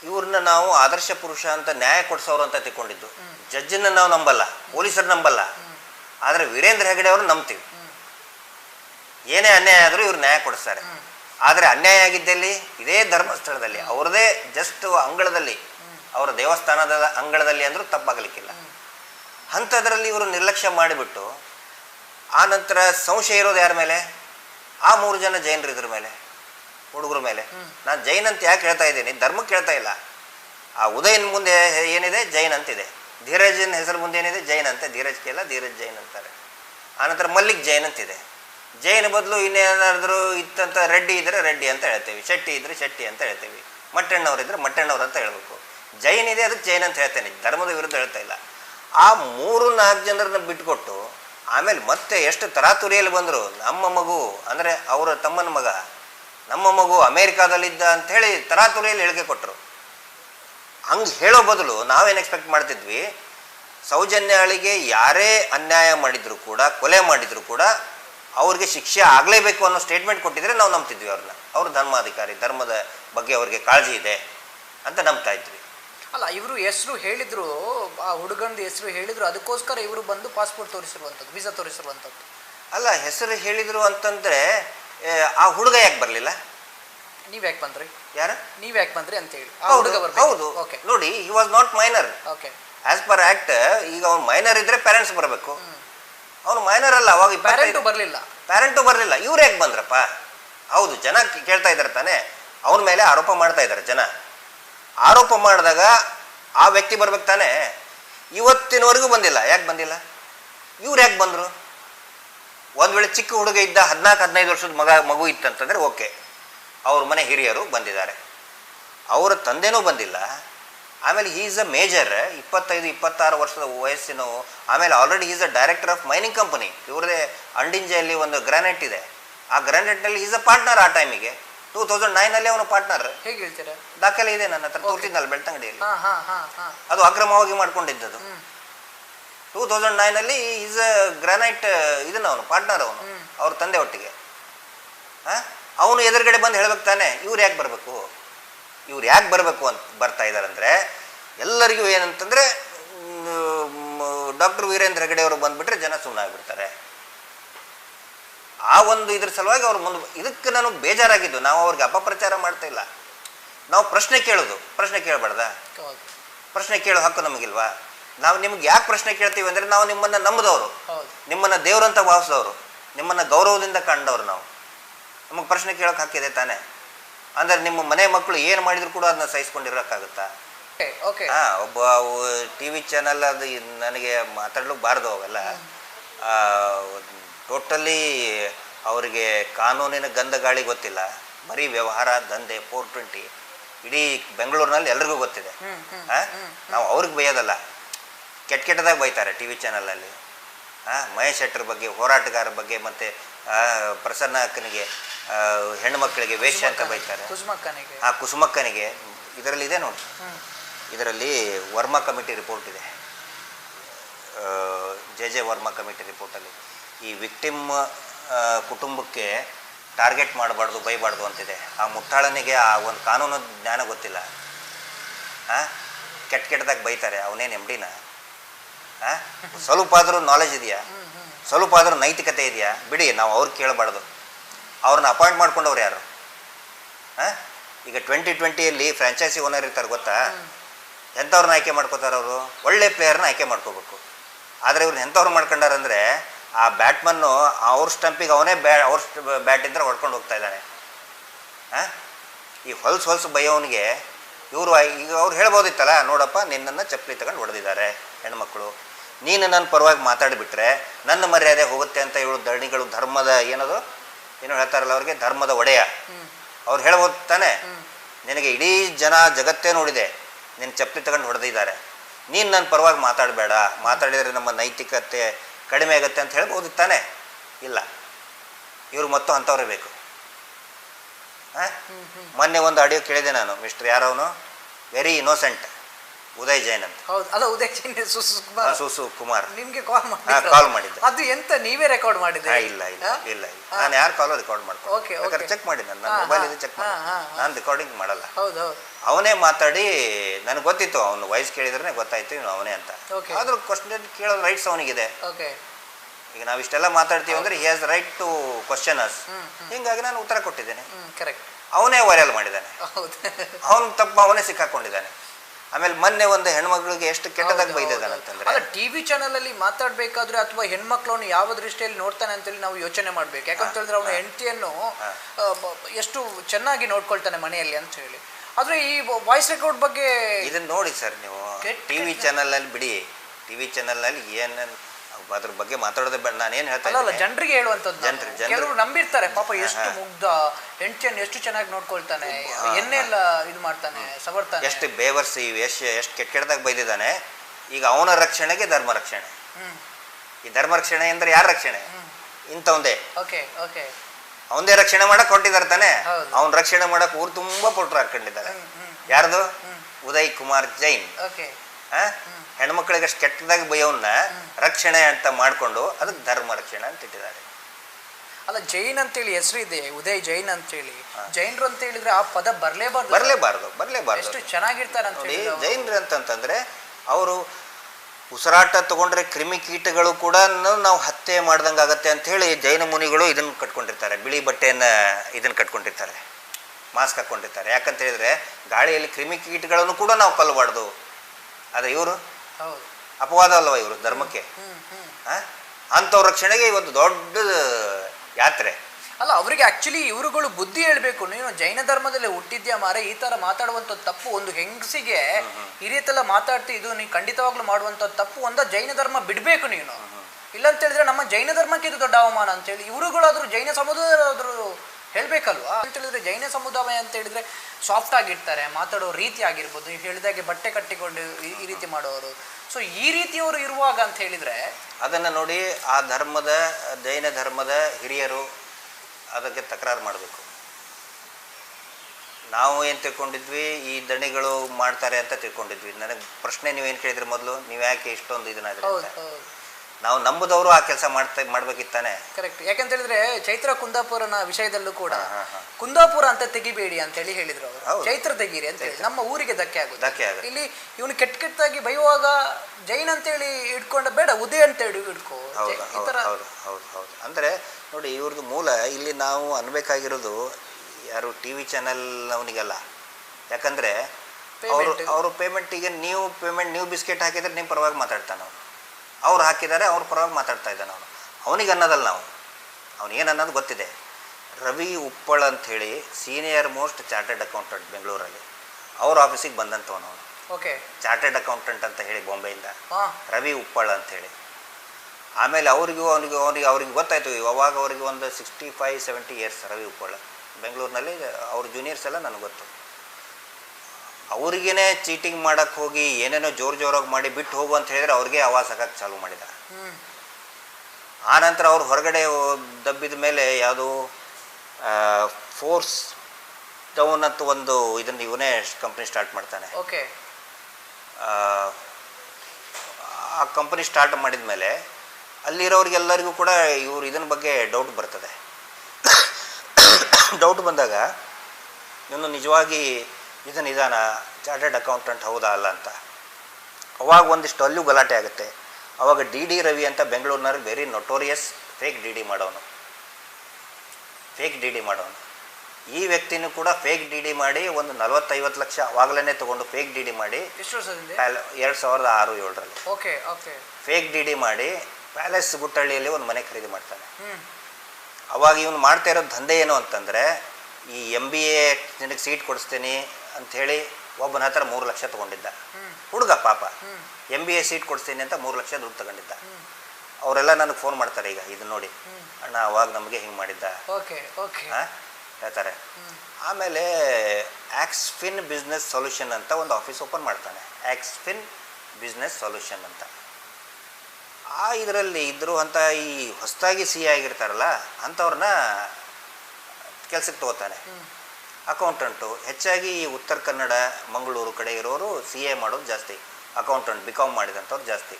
ಇವ್ರನ್ನ ನಾವು ಆದರ್ಶ ಪುರುಷ ಅಂತ ನ್ಯಾಯ ಕೊಡಿಸೋರು ಅಂತ ತಿಳ್ಕೊಂಡಿದ್ದು. ಜಡ್ಜನ್ನ ನಾವು ನಂಬಲ್ಲ ಪೊಲೀಸರು ನಂಬಲ್ಲ. ಆದರೆ ವೀರೇಂದ್ರ ಹೆಗಡೆ ಅವರು ನಂಬ್ತೀವಿ. ಏನೇ ಅನ್ಯಾಯ ಆದರೂ ಇವ್ರು ನ್ಯಾಯ ಕೊಡಿಸ್ತಾರೆ. ಆದರೆ ಅನ್ಯಾಯ ಆಗಿದ್ದಲ್ಲಿ? ಇದೇ ಧರ್ಮಸ್ಥಳದಲ್ಲಿ. ಅವರದೇ ಜಸ್ಟ್ ಅಂಗಳದಲ್ಲಿ. ಅವರ ದೇವಸ್ಥಾನದ ಅಂಗಳದಲ್ಲಿ ಅಂದರೂ ತಪ್ಪಾಗಲಿಕ್ಕಿಲ್ಲ. ಅಂಥದ್ರಲ್ಲಿ ಇವರು ನಿರ್ಲಕ್ಷ್ಯ ಮಾಡಿಬಿಟ್ಟು, ಆ ನಂತರ ಸಂಶಯ ಇರೋದು ಯಾರ ಮೇಲೆ? ಆ ಮೂರು ಜನ ಜೈನರು ಇದ್ರ ಮೇಲೆ, ಹುಡುಗರ ಮೇಲೆ. ನಾನು ಜೈನ್ ಅಂತ ಯಾಕೆ ಹೇಳ್ತಾ ಇದ್ದೀನಿ? ಧರ್ಮಕ್ಕೆ ಹೇಳ್ತಾ ಇಲ್ಲ. ಆ ಉದಯನ್ ಮುಂದೆ ಏನಿದೆ? ಜೈನ್ ಅಂತಿದೆ. ಧೀರಜನ್ ಹೆಸರು ಮುಂದೆ ಏನಿದೆ? ಜೈನ್ ಅಂತ. ಧೀರಜ್ ಕೇಳ ಧೀರಜ್ ಜೈನ್ ಅಂತಾರೆ. ಆನಂತರ ಮಲ್ಲಿಕ್ ಜೈನ್ ಅಂತಿದೆ. ಜೈನ್ ಬದಲು ಇನ್ನೇನಾದ್ರೂ ಇತ್ತಂತ ರೆಡ್ಡಿ ಇದ್ದರೆ ರೆಡ್ಡಿ ಅಂತ ಹೇಳ್ತೇವೆ. ಶೆಟ್ಟಿ ಇದ್ದರೆ ಶೆಟ್ಟಿ ಅಂತ ಹೇಳ್ತೇವೆ. ಮಟ್ಟಣ್ಣವ್ರು ಇದ್ರೆ ಮಟ್ಟಣ್ಣವ್ರು ಅಂತ ಹೇಳ್ಬೇಕು. ಜೈನ್ ಇದೆ ಅದಕ್ಕೆ ಜೈನ್ ಅಂತ ಹೇಳ್ತೇನೆ. ಧರ್ಮದ ವಿರುದ್ಧ ಹೇಳ್ತಾ ಇಲ್ಲ. ಆ ಮೂರು ನಾಲ್ಕು ಜನರನ್ನ ಬಿಟ್ಕೊಟ್ಟು ಆಮೇಲೆ ಮತ್ತೆ ಎಷ್ಟು ತರಾತುರಿಯಲ್ಲಿ ಬಂದರು ನಮ್ಮ ಮಗು, ಅಂದರೆ ಅವರ ತಮ್ಮನ ಮಗ, ನಮ್ಮ ಮಗು ಅಮೇರಿಕಾದಲ್ಲಿದ್ದ ಅಂಥೇಳಿ ತರಾತುರಿಯಲ್ಲಿ ಹೇಳಿಕೆ ಕೊಟ್ಟರು ಹಂಗೆ ಹೇಳೋ ಬದಲು ನಾವೇನು ಎಕ್ಸ್ಪೆಕ್ಟ್ ಮಾಡ್ತಿದ್ವಿ? ಸೌಜನ್ಯಾಳಿಗೆ ಯಾರೇ ಅನ್ಯಾಯ ಮಾಡಿದರೂ ಕೂಡ, ಕೊಲೆ ಮಾಡಿದರೂ ಕೂಡ ಅವ್ರಿಗೆ ಶಿಕ್ಷೆ ಆಗಲೇಬೇಕು ಅನ್ನೋ ಸ್ಟೇಟ್ಮೆಂಟ್ ಕೊಟ್ಟಿದ್ರೆ ನಾವು ನಂಬ್ತಿದ್ವಿ ಅವ್ರನ್ನ. ಅವರು ಧರ್ಮಾಧಿಕಾರಿ ಧರ್ಮದ ಬಗ್ಗೆ ಅವ್ರಿಗೆ ಕಾಳಜಿ ಇದೆ ಅಂತ ನಂಬ್ತಾ ಇದ್ವಿ. ಅಲ್ಲ ಇವರು ಹೆಸರು ಹೇಳಿದ್ರು ಆ ಹುಡುಗಂದು ಹೆಸರು ಹೇಳಿದ್ರು ಅದಕ್ಕೋಸ್ಕರ ಇವರು ಬಂದು ಪಾಸ್ಪೋರ್ಟ್ ತೋರಿಸಿರುವಂಥದ್ದು ವೀಸಾ ತೋರಿಸಿರುವಂಥದ್ದು. ಅಲ್ಲ ಹೆಸರು ಹೇಳಿದ್ರು ಅಂತಂದ್ರೆ ಆ ಹುಡುಗ ಯಾಕೆ ಬರಲಿಲ್ಲ? ನೀವ್ ಯಾಕೆ ಬಂದ್ರಿ? ಯಾರ? ನೀವ್ ಯಾಕೆ ಬಂದ್ರಿ ಅಂತ ಹೇಳಿ. ಆ ಹುಡುಗ ಹೌದು. ಓಕೆ ನೋಡಿ he was not minor okay as per act ಈಗ ಅವ್ನು ಮೈನರ್ ಇದ್ರೆ ಪೇರೆಂಟ್ಸ್ ಬರಬೇಕು. ಅವನು ಮೈನರ್ ಅಲ್ಲ ಅವಾಗ ಪ್ಯಾರೆಂಟು ಬರಲಿಲ್ಲ. ಪ್ಯಾರೆಂಟು ಬರಲಿಲ್ಲ. ಇವ್ರು ಯಾಕೆ ಬಂದ್ರಪ್ಪ? ಹೌದು ಜನ ಕೇಳ್ತಾ ಇದ್ದಾರೆ ತಾನೇ. ಅವನ ಮೇಲೆ ಆರೋಪ ಮಾಡ್ತಾ ಇದ್ದಾರೆ ಜನ. ಆರೋಪ ಮಾಡಿದಾಗ ಆ ವ್ಯಕ್ತಿ ಬರ್ಬೇಕು ತಾನೇ. ಇವತ್ತಿನವರೆಗೂ ಬಂದಿಲ್ಲ. ಯಾಕೆ ಬಂದಿಲ್ಲ? ಇವ್ರು ಯಾಕೆ ಬಂದರು? ಒಂದು ವೇಳೆ ಚಿಕ್ಕ ಹುಡುಗ ಇದ್ದ ಹದಿನಾಲ್ಕು ಹದಿನೈದು ವರ್ಷದ ಮಗ ಮಗು ಇತ್ತಂತಂದರೆ ಓಕೆ. ಅವ್ರ ಮನೆ ಹಿರಿಯರು ಬಂದಿದ್ದಾರೆ. ಅವರ ತಂದೆನೂ ಬಂದಿಲ್ಲ. ಆಮೇಲೆ ಈಸ್ ಅ ಮೇಜರ್ ಇಪ್ಪತ್ತೈದು ಇಪ್ಪತ್ತಾರು ವರ್ಷದ ವಯಸ್ಸಿನ ಆಮೇಲೆ already is a director of mining company ಇವ್ರದೇ ಅಂಡಿಂಜೆಯಲ್ಲಿ ಒಂದು ಗ್ರಾನೈಟ್ ಇದೆ. ಆ ಗ್ರಾನೈಟ್ನಲ್ಲಿ ಈಸ್ ಅ ಪಾರ್ಟ್ನರ್ ಆ ಟೈಮಿಗೆ ಟೂ ತೌಸಂಡ್ ನೈನಲ್ಲಿ ಅವನು ಪಾರ್ಟ್ನರ್ ಹೇಗೆ ಹೇಳ್ತೀರಾ? ದಾಖಲೆ ಇದೆ ನನ್ನ ಹತ್ರ ತೋರ್ತಿದ್ನಲ್ಲ ಬೆಳ್ತಂಗಡಿಯಲ್ಲಿ. ಹಾ ಹಾ ಹಾ ಹಾ. ಅದು ಅಕ್ರಮವಾಗಿ ಮಾಡ್ಕೊಂಡಿದ್ದದು ಟೂ ತೌಸಂಡ್ ನೈನಲ್ಲಿ ಈಸ್ ಅ ಗ್ರಾನೈಟ್ ಇದನ್ನ ಅವನು ಪಾರ್ಟ್ನರ್ ಅವನು ಅವ್ರ ತಂದೆ ಒಟ್ಟಿಗೆ. ಅವನು ಎದುರುಗಡೆ ಬಂದು ಹೇಳ್ಬೇಕು ತಾನೆ ಇವ್ರು ಯಾಕೆ ಬರಬೇಕು? ಇವ್ರು ಯಾಕೆ ಬರಬೇಕು ಅಂತ ಬರ್ತಾ ಇದ್ದಾರಂದ್ರೆ ಎಲ್ಲರಿಗೂ ಏನಂತಂದ್ರೆ ಡಾಕ್ಟರ್ ವೀರೇಂದ್ರ ಹೆಗಡೆ ಅವರು ಬಂದ್ಬಿಟ್ರೆ ಜನ ಸುಮ್ಮನೆ ಆಗ್ಬಿಡ್ತಾರೆ ಆ ಒಂದು ಇದ್ರ ಸಲುವಾಗಿ ಅವ್ರು ಮುಂದೆ ಇದಕ್ಕೆ ನಾನು ಬೇಜಾರಾಗಿದ್ದು. ನಾವು ಅವ್ರಿಗೆ ಅಪಪ್ರಚಾರ ಮಾಡ್ತಾ ಇಲ್ಲ. ನಾವು ಪ್ರಶ್ನೆ ಕೇಳೋದು. ಪ್ರಶ್ನೆ ಕೇಳಬಾರ್ದ? ಪ್ರಶ್ನೆ ಕೇಳೋ ಹಕ್ಕು ನಮಗಿಲ್ವಾ? ನಾವು ನಿಮ್ಗೆ ಯಾಕೆ ಪ್ರಶ್ನೆ ಕೇಳ್ತೀವಿ ಅಂದ್ರೆ ನಾವು ನಿಮ್ಮನ್ನ ನಂಬಿದವರು. ನಿಮ್ಮನ್ನ ನಿಮ್ಮನ್ನು ದೇವರಂತ ಭಾವಿಸಿದವರು ನಿಮ್ಮನ್ನ ಗೌರವದಿಂದ ಕಂಡವರು ನಾವು. ನಮಗೆ ಪ್ರಶ್ನೆ ಕೇಳೋಕೆ ಹಕ್ಕಿದೆ ತಾನೇ? ಅಂದರೆ ನಿಮ್ಮ ಮನೆ ಮಕ್ಕಳು ಏನು ಮಾಡಿದ್ರು ಕೂಡ ಅದನ್ನ ಸಹಿಸ್ಕೊಂಡಿರೋಕ್ಕಾಗುತ್ತಾ? ಹಾಂ ಒಬ್ಬ ಟಿ ವಿ ಚಾನಲ್ ಅದು ನನಗೆ ಮಾತಾಡ್ಲಿಕ್ಕೆ ಬಾರ್ದು ಅವೆಲ್ಲ ಟೋಟಲಿ ಅವರಿಗೆ ಕಾನೂನಿನ ಗಂಧ ಗಾಳಿ ಗೊತ್ತಿಲ್ಲ. ಬರೀ ವ್ಯವಹಾರ ದಂಧೆ ಫೋರ್ ಟ್ವೆಂಟಿ ಇಡೀ ಬೆಂಗಳೂರಿನಲ್ಲಿ ಎಲ್ರಿಗೂ ಗೊತ್ತಿದೆ? ನಾವು ಅವ್ರಿಗೆ ಬೈಯೋದಲ್ಲ. ಕೆಟ್ಟ ಕೆಟ್ಟದಾಗ ಬೈತಾರೆ ಟಿ ವಿ ಚಾನಲಲ್ಲಿ. ಮಹೇಶ್ ಶೆಟ್ಟರ್ ಬಗ್ಗೆ ಹೋರಾಟಗಾರರ ಬಗ್ಗೆ ಮತ್ತೆ ಪ್ರಸನ್ನ ಅಕ್ಕನಿಗೆ ಹೆಣ್ಣು ಹೆಣ್ಮಕ್ಳಿಗೆ ವೇಶ್ಯ ಅಂತ ಬೈತಾರೆ. ಕುಸುಮಕ್ಕನಿಗೆ. ಆ ಕುಸುಮಕ್ಕನಿಗೆ ಇದರಲ್ಲಿ ಇದೆ ನೋಡಿ. ಇದರಲ್ಲಿ ವರ್ಮಾ ಕಮಿಟಿ ರಿಪೋರ್ಟ್ ಇದೆ. ಜೆ ಜೆ ವರ್ಮಾ ಕಮಿಟಿ ರಿಪೋರ್ಟಲ್ಲಿ ಈ ವಿಕ್ಟಿಮ್ ಕುಟುಂಬಕ್ಕೆ ಟಾರ್ಗೆಟ್ ಮಾಡಬಾರ್ದು ಬೈಬಾರ್ದು ಅಂತಿದೆ. ಆ ಮುಟ್ಟಾಳನಿಗೆ ಆ ಒಂದು ಕಾನೂನು ಜ್ಞಾನ ಗೊತ್ತಿಲ್ಲ. ಹಾಂ ಕೆಟ್ಟ ಕೆಟ್ಟದಾಗ ಬೈತಾರೆ. ಅವನೇನು ಎಂ ಡಿನ ಸ್ವಲ್ಪ ಆದರೂ ನಾಲೆಜ್ ಇದೆಯಾ? ಸ್ವಲ್ಪ ಆದರೂ ನೈತಿಕತೆ ಇದೆಯಾ? ಬಿಡಿ, ನಾವು ಅವ್ರು ಕೇಳಬಾರ್ದು. ಅವ್ರನ್ನ ಅಪಾಯಿಂಟ್ ಮಾಡ್ಕೊಂಡವ್ರು ಯಾರು? ಹಾಂ ಈಗ ಟ್ವೆಂಟಿ ಟ್ವೆಂಟಿಯಲ್ಲಿ ಫ್ರಾಂಚೈಸಿ ಓನರ್ ಇರ್ತಾರೆ ಗೊತ್ತಾ? ಎಂಥವ್ರನ್ನ ಆಯ್ಕೆ ಮಾಡ್ಕೋತಾರೆ ಅವರು? ಒಳ್ಳೆ ಪ್ಲೇಯರ್ನ ಆಯ್ಕೆ ಮಾಡ್ಕೋಬೇಕು. ಆದರೆ ಇವ್ರನ್ನ ಎಂಥವ್ರು ಮಾಡ್ಕೊಂಡಾರಂದ್ರೆ ಆ ಬ್ಯಾಟ್ಮನ್ನು ಅವ್ರ ಸ್ಟಂಪಿಗೆ ಅವನೇ ಬ್ಯಾ ಅವ್ರ ಬ್ಯಾಟ್ ಇದ್ರೆ ಹೊಡ್ಕೊಂಡು ಹೋಗ್ತಾ ಇದ್ದಾನೆ. ಹಾಂ ಈ ಹೊಲ್ಸು ಹೊಲ್ಸು ಬೈಯೋನಿಗೆ ಇವರು ಈಗ ಅವ್ರು ಹೇಳ್ಬೋದಿತ್ತಲ್ಲ, ನೋಡಪ್ಪ, ನಿನ್ನನ್ನು ಚಪ್ಪಲಿ ತಗೊಂಡು ಹೊಡೆದಿದ್ದಾರೆ, ಹೆಣ್ಮಕ್ಳು. ನೀನು ನನ್ನ ಪರವಾಗಿ ಮಾತಾಡಿಬಿಟ್ರೆ ನನ್ನ ಮರ್ಯಾದೆ ಹೋಗುತ್ತೆ ಅಂತ ಹೇಳೋ ದಣಿಗಳು ಧರ್ಮದ ಏನದು? ಏನು ಹೇಳ್ತಾರಲ್ಲ ಅವ್ರಿಗೆ? ಧರ್ಮದ ಒಡೆಯ. ಅವ್ರು ಹೇಳ್ಬೋದು ತಾನೆ. ನಿನಗೆ ಇಡೀ ಜನ ಜಗತ್ತೇ ನೋಡಿದೆ. ನಿನ್ನ ಚಪ್ಪಲಿ ತಗೊಂಡು ಹೊಡೆದಿದ್ದಾರೆ. ನೀನು ನನ್ನ ಪರವಾಗಿ ಮಾತಾಡಬೇಡ. ಮಾತಾಡಿದರೆ ನಮ್ಮ ನೈತಿಕತೆ ಕಡಿಮೆ ಆಗುತ್ತೆ ಅಂತ ಹೇಳ್ಬೋದು ತಾನೆ. ಇಲ್ಲ. ಇವರು ಮತ್ತು ಅಂಥವ್ರೇ ಬೇಕು? ಮೊನ್ನೆ ಒಂದು ಆಡಿಯೋ ಕೇಳಿದೆ ನಾನು. ಮಿಸ್ಟರ್ ಯಾರವನು? ವೆರಿ ಇನ್ನೋಸೆಂಟ್ ಉದಯ್ ಜೈನ್ ಅಂತ. ಹೌದು ಅಲ್ಲ ಉದಯ್ ಜೈನ್ ಸುಸುಕುಮಾರ್ ಸುಸು ಕುಮಾರ್. ನಿಮ್ಗೆ ಕಾಲ್ ಮಾಡಿ ಕಾಲ್ ಮಾಡಿದ್ದೆ. ಅದು ಎಂತ ನೀವೇ ರೆಕಾರ್ಡ್ ಮಾಡಿದ್ದೆ? ಇಲ್ಲ ಇಲ್ಲ ಇಲ್ಲ ಇಲ್ಲ. ನಾನು ಯಾರು ಕಾಲ್ ರೆಕಾರ್ಡ್ ಮಾಡ್ಕೊಂಡು ಓಕೆ ಓಕೆ ಚೆಕ್ ಮಾಡಿ ನನ್ನ ಮೊಬೈಲ್ ಇದು ಚೆಕ್ ಮಾಡಿ. ನಾನು ರೆಕಾರ್ಡಿಂಗ್ ಮಾಡಲ್ಲ. ಹೌದು ಹೌದು. ಅವನೇ ಮಾತಾಡಿ ನನಗೆ ಗೊತ್ತಿತ್ತು ಅವನು ವಾಯ್ಸ್ ಕೇಳಿದ್ರೆ ಗೊತ್ತಾಯ್ತು ಇವನು ಅವನೇ ಅಂತ. ಓಕೆ ಆದ್ರೂ ಕ್ವಶನ್ ಕೇಳೋದು ರೈಟ್ಸ್ ಅವನಿಗಿದೆ. ಓಕೆ ಈಗ ನಾವು ಇಷ್ಟೆಲ್ಲ ಮಾತಾಡ್ತೀವಿ ಅಂದ್ರೆ he has right to question us ಹಿಂಗಾಗಿ ನಾನು ಉತ್ತರ ಕೊಟ್ಟಿದ್ದೇನೆ. ಕರೆಕ್ಟ್ ಅವನೇ ವೈರಲ್ ಮಾಡಿದ್ದಾನೆ. ಅವನು ತಪ್ಪು ಅವನೇ ಸಿಕ್ಕಾಕೊಂಡಿದ್ದಾನೆ. ಆಮೇಲೆ ಮೊನ್ನೆ ಒಂದು ಹೆಣ್ಮಕ್ಳಿಗೆ ಎಷ್ಟು ಕೆಟ್ಟದಾಗಿ ಬೈದಿದ್ದಾನಂತಂದ್ರೆ ಟಿವಿ ಚಾನಲ್ ಅಲ್ಲಿ ಮಾತಾಡ್ಬೇಕಾದ್ರೆ ಅಥವಾ ಹೆಣ್ಮಕ್ಳನ್ನು ಯಾವ ದೃಷ್ಟಿಯಲ್ಲಿ ನೋಡ್ತಾನೆ ಅಂತೇಳಿ ನಾವು ಯೋಚನೆ ಮಾಡ್ಬೇಕು. ಯಾಕಂತ ಹೇಳಿದ್ರೆ ಅವನ ಹೆಂಡತಿಯನ್ನು ಎಷ್ಟು ಚೆನ್ನಾಗಿ ನೋಡ್ಕೊಳ್ತಾನೆ ಮನೆಯಲ್ಲಿ ಅಂತ ಹೇಳಿ. ಆದ್ರೆ ಈ ವಾಯ್ಸ್ ರೆಕಾರ್ಡ್ ಬಗ್ಗೆ ಇದನ್ನ ನೋಡಿ ಸರ್ ನೀವು. ಟಿವಿ ಚಾನಲ್ ಅಲ್ಲಿ ಬಿಡಿ. ಟಿವಿ ಚಾನಲ್ ಅಲ್ಲಿ ಏನೇನು ಅದ್ರ ಬಗ್ಗೆ ಮಾತಾಡೋದೇ ಬೇಡ. ಏನು ಹೇಳ್ತಾ ಅಲ್ಲ ಜನರಿಗೆ ಹೇಳುವಂಥದ್ದು. ಜನರು ಜನರು. ನಂಬಿರ್ತಾರೆ. ಪಾಪ ಎಷ್ಟು ಮುಗ್ಧ ಹೆಂಡತಿಯನ್ನು ಎಷ್ಟು ಚೆನ್ನಾಗಿ ನೋಡ್ಕೊಳ್ತಾನೆ ಎಣ್ಣೆಲ್ಲ ಇದು ಮಾಡ್ತಾನೆ ಸವರ್ತಾನೆ. ಎಷ್ಟು ಬೇವರ್ಸಿ ಎಷ್ಟು ಎಷ್ಟು ಕೆಟ್ಟ ಕೆಟ್ಟದಾಗ ಬೈದಿದ್ದಾನೆ. ಈಗ ಅವನ ರಕ್ಷಣೆಗೆ ಧರ್ಮ ರಕ್ಷಣೆ. ಈ ಧರ್ಮ ರಕ್ಷಣೆ ಅಂದ್ರೆ ಯಾರ ರಕ್ಷಣೆ? ಇಂಥವಂದೇ. Okay okay. ಅವಂದೇ ರಕ್ಷಣೆ ಮಾಡಕ್ ಹೊಂಟಿದಾರೆ ತಾನೆ. ಅವನ ರಕ್ಷಣೆ ಮಾಡಕ್ ಊರು ತುಂಬಾ ಪೊಟ್ರು ಹಾಕೊಂಡಿದ್ದಾರೆ. ಯಾರ್ದು? ಉದಯ್ ಕುಮಾರ್ ಜೈನ್. ಓಕೆ? ಹೆಣ್ಮಕ್ಳಿಗೆ ಅಷ್ಟು ಕೆಟ್ಟದಾಗಿ ಭಯವನ್ನ ರಕ್ಷಣೆ ಅಂತ ಮಾಡಿಕೊಂಡು ಅದಕ್ಕೆ ಧರ್ಮ ರಕ್ಷಣೆ ಅಂತ ಇಟ್ಟಿದ್ದಾರೆ. ಅಲ್ಲ ಜೈನ್ ಅಂತೇಳಿ ಹೆಸರು ಇದೆ ಉದಯ್ ಜೈನ್ ಅಂತೇಳಿ. ಜೈನರು ಅಂತ ಹೇಳಿದ್ರೆ ಆ ಪದ ಬರ್ಲೇಬಾರ್ದು ಬರಲೇಬಾರ್ದು ಬರಲೇಬಾರ್ದು. ಎಷ್ಟು ಚೆನ್ನಾಗಿರ್ತಾರೆ ಅಂತ ಹೇಳಿ. ಜೈನರು ಅಂತಂತಂದ್ರೆ ಅವರು ಉಸಿರಾಟ ತಗೊಂಡ್ರೆ ಕ್ರಿಮಿಕೀಟಗಳು ಕೂಡ ನಾವು ಹತ್ಯೆ ಮಾಡ್ದಂಗೆ ಆಗತ್ತೆ ಅಂತ ಹೇಳಿ ಜೈನ ಮುನಿಗಳು ಇದನ್ನ ಕಟ್ಕೊಂಡಿರ್ತಾರೆ. ಬಿಳಿ ಬಟ್ಟೆಯನ್ನ ಇದನ್ನ ಕಟ್ಕೊಂಡಿರ್ತಾರೆ. ಮಾಸ್ಕ್ ಹಾಕೊಂಡಿರ್ತಾರೆ ಯಾಕಂತ ಹೇಳಿದ್ರೆ ಗಾಳಿಯಲ್ಲಿ ಕ್ರಿಮಿಕೀಟಗಳನ್ನು ಕೂಡ ನಾವು ಕೊಲ್ಲಬಾರ್ದು ಆದರೆ ಇವರು? ಹೌದು. ಅಪವಾದ ಅಲ್ಲವ ಇವರು ಧರ್ಮಕ್ಕೆ? ಅಂಥವ್ರ ರಕ್ಷಣೆಗೆ ಇವತ್ತು ದೊಡ್ಡ ಯಾತ್ರೆ. ಅಲ್ಲ ಅವರಿಗೆ ಆಕ್ಚುಲಿ ಇವರುಗಳು ಬುದ್ಧಿ ಹೇಳ್ಬೇಕು. ನೀನು ಜೈನ ಧರ್ಮದಲ್ಲಿ ಹುಟ್ಟಿದ್ಯಾ ಮಾರೆ? ಈ ತರ ಮಾತಾಡುವಂತ ತಪ್ಪು ಒಂದು ಹೆಂಗಸಿಗೆ ಈ ರೀತಿಯೆಲ್ಲ ಮಾತಾಡ್ತಿ ಇದು ನೀನು ಖಂಡಿತವಾಗ್ಲೂ ಮಾಡುವಂತ ತಪ್ಪು ಒಂದ ಜೈನ ಧರ್ಮ ಬಿಡ್ಬೇಕು ನೀನು. ಇಲ್ಲ ಅಂತ ಹೇಳಿದ್ರೆ ನಮ್ಮ ಜೈನ ಧರ್ಮಕ್ಕೆ ಇದು ದೊಡ್ಡ ಅವಮಾನ ಅಂತ ಹೇಳಿ ಇವರುಗಳಾದ್ರೂ ಜೈನ ಸಮುದಾಯರಾದ್ರೂ ಹೇಳ್ಬೇಕಲ್ವಾ? ಅಂತ ಹೇಳಿದ್ರೆ ಜೈನ ಸಮುದಾಯ ಅಂತ ಹೇಳಿದ್ರೆ ಸಾಫ್ಟ್ ಆಗಿರ್ತಾರೆ ಮಾತಾಡೋ ರೀತಿ ಆಗಿರ್ಬೋದು ನೀವು ಹೇಳಿದಾಗೆ ಬಟ್ಟೆ ಕಟ್ಟಿಕೊಂಡು ಈ- ರೀತಿ ಮಾಡೋರು. ಸೊ ಈ ರೀತಿಯವರು ಇರುವಾಗ ಅಂತ ಹೇಳಿದ್ರೆ ಅದನ್ನು ನೋಡಿ ಆ ಧರ್ಮದ ಜೈನ ಧರ್ಮದ ಹಿರಿಯರು ಅದಕ್ಕೆ ತಕರಾರು ಮಾಡಬೇಕು. ನಾವು ಏನು ತಿಳ್ಕೊಂಡಿದ್ವಿ? ಈ ದಣಿಗಳು ಮಾಡ್ತಾರೆ ಅಂತ ತಿಳ್ಕೊಂಡಿದ್ವಿ. ನನಗೆ ಪ್ರಶ್ನೆ ನೀವೇನು ಕೇಳಿದ್ರಿ ಮೊದಲು? ನೀವು ಯಾಕೆ ಇಷ್ಟೊಂದು ಇದನ್ನ ನಾವು ನಂಬುದವರು ಆ ಕೆಲಸ ಮಾಡ್ತಾ ಮಾಡ್ಬೇಕಿತ್ತಾನೆ. ಕರೆಕ್ಟ್ ಯಾಕಂತ ಹೇಳಿದ್ರೆ ಚೈತ್ರ ಕುಂದಾಪುರನ ವಿಷಯದಲ್ಲೂ ಕೂಡ. ಕುಂದಾಪುರ ಅಂತ ತೆಗಿಬೇಡಿ ಅಂತ ಹೇಳಿ ಹೇಳಿದ್ರು ಅವರು. ಚೈತ್ರ ತೆಗೀರಿ ಅಂತ ಹೇಳಿ. ನಮ್ಮ ಊರಿಗೆ ಧಕ್ಕೆ ಆಗುತ್ತೆ. ಧಕ್ಕೆ ಆಗುತ್ತೆ. ಇಲ್ಲಿ ಇವನು ಕೆಟ್ಟ ಕೆಟ್ಟದಾಗಿ ಬೈಯುವಾಗ ಜೈನ್ ಅಂತ ಹೇಳಿ ಇಟ್ಕೊಂಡ ಬೇಡ ಉದಯ ಅಂತ ಹೇಳಿ ಇಟ್ಕೋ. ಹೌದು ಹೌದು ಹೌದು ನೋಡಿ ಇವ್ರದ್ದು ಮೂಲ ಇಲ್ಲಿ ನಾವು ಅನ್ಬೇಕಾಗಿರೋದು ಯಾರು ಟಿ ವಿ ಚಾನೆಲ್ ಅವನಿಗೆಲ್ಲ. ಯಾಕಂದ್ರೆ ಅವರು. ಅವರು ಪೇಮೆಂಟಿಗೆ ನೀವು ಪೇಮೆಂಟ್ ನೀವು ಬಿಸ್ಕೆಟ್ ಹಾಕಿದ್ರೆ ನಿಮ್ಮ ಪರವಾಗಿ ಮಾತಾಡ್ತಾನೆ ಅವನು. ಅವ್ರು ಹಾಕಿದ್ದಾರೆ ಅವ್ರ ಪರವಾಗಿ ಮಾತಾಡ್ತಾ ಇದ್ದಾನೆ ಅವನು. ಅವನಿಗೆ ಅನ್ನೋದಲ್ಲ ನಾವು ಅವನೇನು ಅನ್ನೋದು ಗೊತ್ತಿದೆ. ರವಿ ಉಪ್ಪಳ ಅಂಥೇಳಿ ಸೀನಿಯರ್ ಮೋಸ್ಟ್ ಚಾರ್ಟೆಡ್ ಅಕೌಂಟೆಂಟ್ ಬೆಂಗಳೂರಲ್ಲಿ. ಅವ್ರ ಆಫೀಸಿಗೆ ಬಂದಂಥವನು ಅವನು. ಓಕೆ ಚಾರ್ಟೆಡ್ ಅಕೌಂಟೆಂಟ್ ಅಂತ ಹೇಳಿ ಬಾಂಬೆಯಿಂದ. ರವಿ ಉಪ್ಪಳ ಅಂಥೇಳಿ ಆಮೇಲೆ ಅವರಿಗೂ ಅವನಿಗೆ ಅವನಿಗೆ ಅವ್ರಿಗೆ ಗೊತ್ತಾಯ್ತು ಅವಾಗ ಅವರಿಗೆ ಒಂದು sixty five seventy years Ravi Uppala. ಬೆಂಗಳೂರಿನಲ್ಲಿ ಅವ್ರ ಜೂನಿಯರ್ಸ್ ಎಲ್ಲ ನನಗೆ ಗೊತ್ತು. ಅವ್ರಿಗೇನೆ ಚೀಟಿಂಗ್ ಮಾಡಕ್ಕೆ ಹೋಗಿ ಏನೇನೋ ಜೋರು ಜೋರಾಗಿ ಮಾಡಿ ಬಿಟ್ಟು ಹೋಗು ಅಂತ ಹೇಳಿದ್ರೆ ಅವ್ರಿಗೆ ಆವಾಸ ಹಾಕಕ್ಕೆ ಚಾಲು ಮಾಡಿದ ಹ್ಮ್. ಆನಂತರ ಅವ್ರು ಹೊರಗಡೆ ದಬ್ಬಿದ ಮೇಲೆ ಯಾವುದು ಫೋರ್ಸ್ ಟೌನ್ ಅಂತ ಒಂದು ಇದನ್ನು ಇವನೇ ಕಂಪ್ನಿ ಸ್ಟಾರ್ಟ್ ಮಾಡ್ತಾನೆ. ಓಕೆ ಆ, ಆ ಕಂಪನಿ ಸ್ಟಾರ್ಟ್ ಮಾಡಿದ ಮೇಲೆ ಅಲ್ಲಿರೋರಿಗೆಲ್ಲರಿಗೂ ಕೂಡ ಇವ್ರು ಇದನ್ನ ಬಗ್ಗೆ ಡೌಟ್ ಬರ್ತದೆ. [coughs] ಡೌಟ್ ಬಂದಾಗ ಇವನು ನಿಜವಾಗಿ ಇದನ್ನ ನಿಧಾನ ಚಾರ್ಟೆಡ್ ಅಕೌಂಟೆಂಟ್ ಹೌದಾ ಅಲ್ಲ ಅಂತ. ಅವಾಗ ಒಂದಿಷ್ಟು ಅಲ್ಲೂ ಗಲಾಟೆ ಆಗುತ್ತೆ. ಅವಾಗ ಡಿ ಡಿ ರವಿ ಅಂತ ಬೆಂಗಳೂರಿನಲ್ಲಿ very notorious fake D D ಮಾಡೋನು. ಫೇಕ್ ಡಿ ಡಿ ಮಾಡೋನು. ಈ ವ್ಯಕ್ತಿನೂ ಕೂಡ ಫೇಕ್ ಡಿ ಡಿ ಮಾಡಿ ಒಂದು ನಲವತ್ತೈವತ್ತು ಲಕ್ಷ ಅವಾಗಲೇ ತಗೊಂಡು ಫೇಕ್ ಡಿ ಡಿ ಮಾಡಿ ಎರಡು ಸಾವಿರದ ಆರು ಏಳರಲ್ಲಿ. Okay okay. Fake D D ಮಾಡಿ ಪ್ಯಾಲೇಸ್ ಗುಟ್ಟಳ್ಳಿಯಲ್ಲಿ ಒಂದು ಮನೆ ಖರೀದಿ ಮಾಡ್ತಾನೆ. ಅವಾಗ ಇವನು ಮಾಡ್ತಾ ಇರೋ ದಂಧೆ ಏನು ಅಂತಂದರೆ ಈ ಎಂ ಬಿ ಎ ನಿನಗೆ ಸೀಟ್ ಕೊಡಿಸ್ತೀನಿ ಅಂಥೇಳಿ ಒಬ್ಬನ ಹತ್ರ ಮೂರು ಲಕ್ಷ ತೊಗೊಂಡಿದ್ದ. ಹುಡುಗ ಪಾಪ. ಎಂ ಬಿ ಎ ಸೀಟ್ ಕೊಡಿಸ್ತೀನಿ ಅಂತ ಮೂರು ಲಕ್ಷ ದುಡ್ಡು ತಗೊಂಡಿದ್ದ. ಅವರೆಲ್ಲ ನನಗೆ ಫೋನ್ ಮಾಡ್ತಾರೆ ಈಗ ಇದು ನೋಡಿ. ಅಣ್ಣ ಅವಾಗ ನಮಗೆ ಹಿಂಗೆ ಮಾಡಿದ್ದ. Okay okay. ಆ? ಹೇಳ್ತಾರೆ. ಆಮೇಲೆ ಆಕ್ಸ್ಫಿನ್ ಬಿಸ್ನೆಸ್ ಸೊಲ್ಯೂಷನ್ ಅಂತ ಒಂದು ಆಫೀಸ್ ಓಪನ್ ಮಾಡ್ತಾನೆ. ಆಕ್ಸ್ಫಿನ್ ಬಿಸ್ನೆಸ್ ಸೊಲ್ಯೂಷನ್ ಅಂತ. ಆ ಇದರಲ್ಲಿ ಇದ್ರು ಅಂತ ಈ ಹೊಸದಾಗಿ ಸಿ ಆಗಿರ್ತಾರಲ್ಲ ಅಂಥವ್ರನ್ನ ಕೆಲ್ಸಕ್ಕೆ ತಗೋತಾನೆ. ಅಕೌಂಟೆಂಟು ಹೆಚ್ಚಾಗಿ ಈ ಉತ್ತರ ಕನ್ನಡ ಮಂಗಳೂರು ಕಡೆ ಇರೋರು ಸಿ ಎ ಮಾಡೋದು ಜಾಸ್ತಿ. ಅಕೌಂಟೆಂಟ್ ಬಿ ಕಾಮ್ ಮಾಡಿದಂಥವ್ರು ಜಾಸ್ತಿ.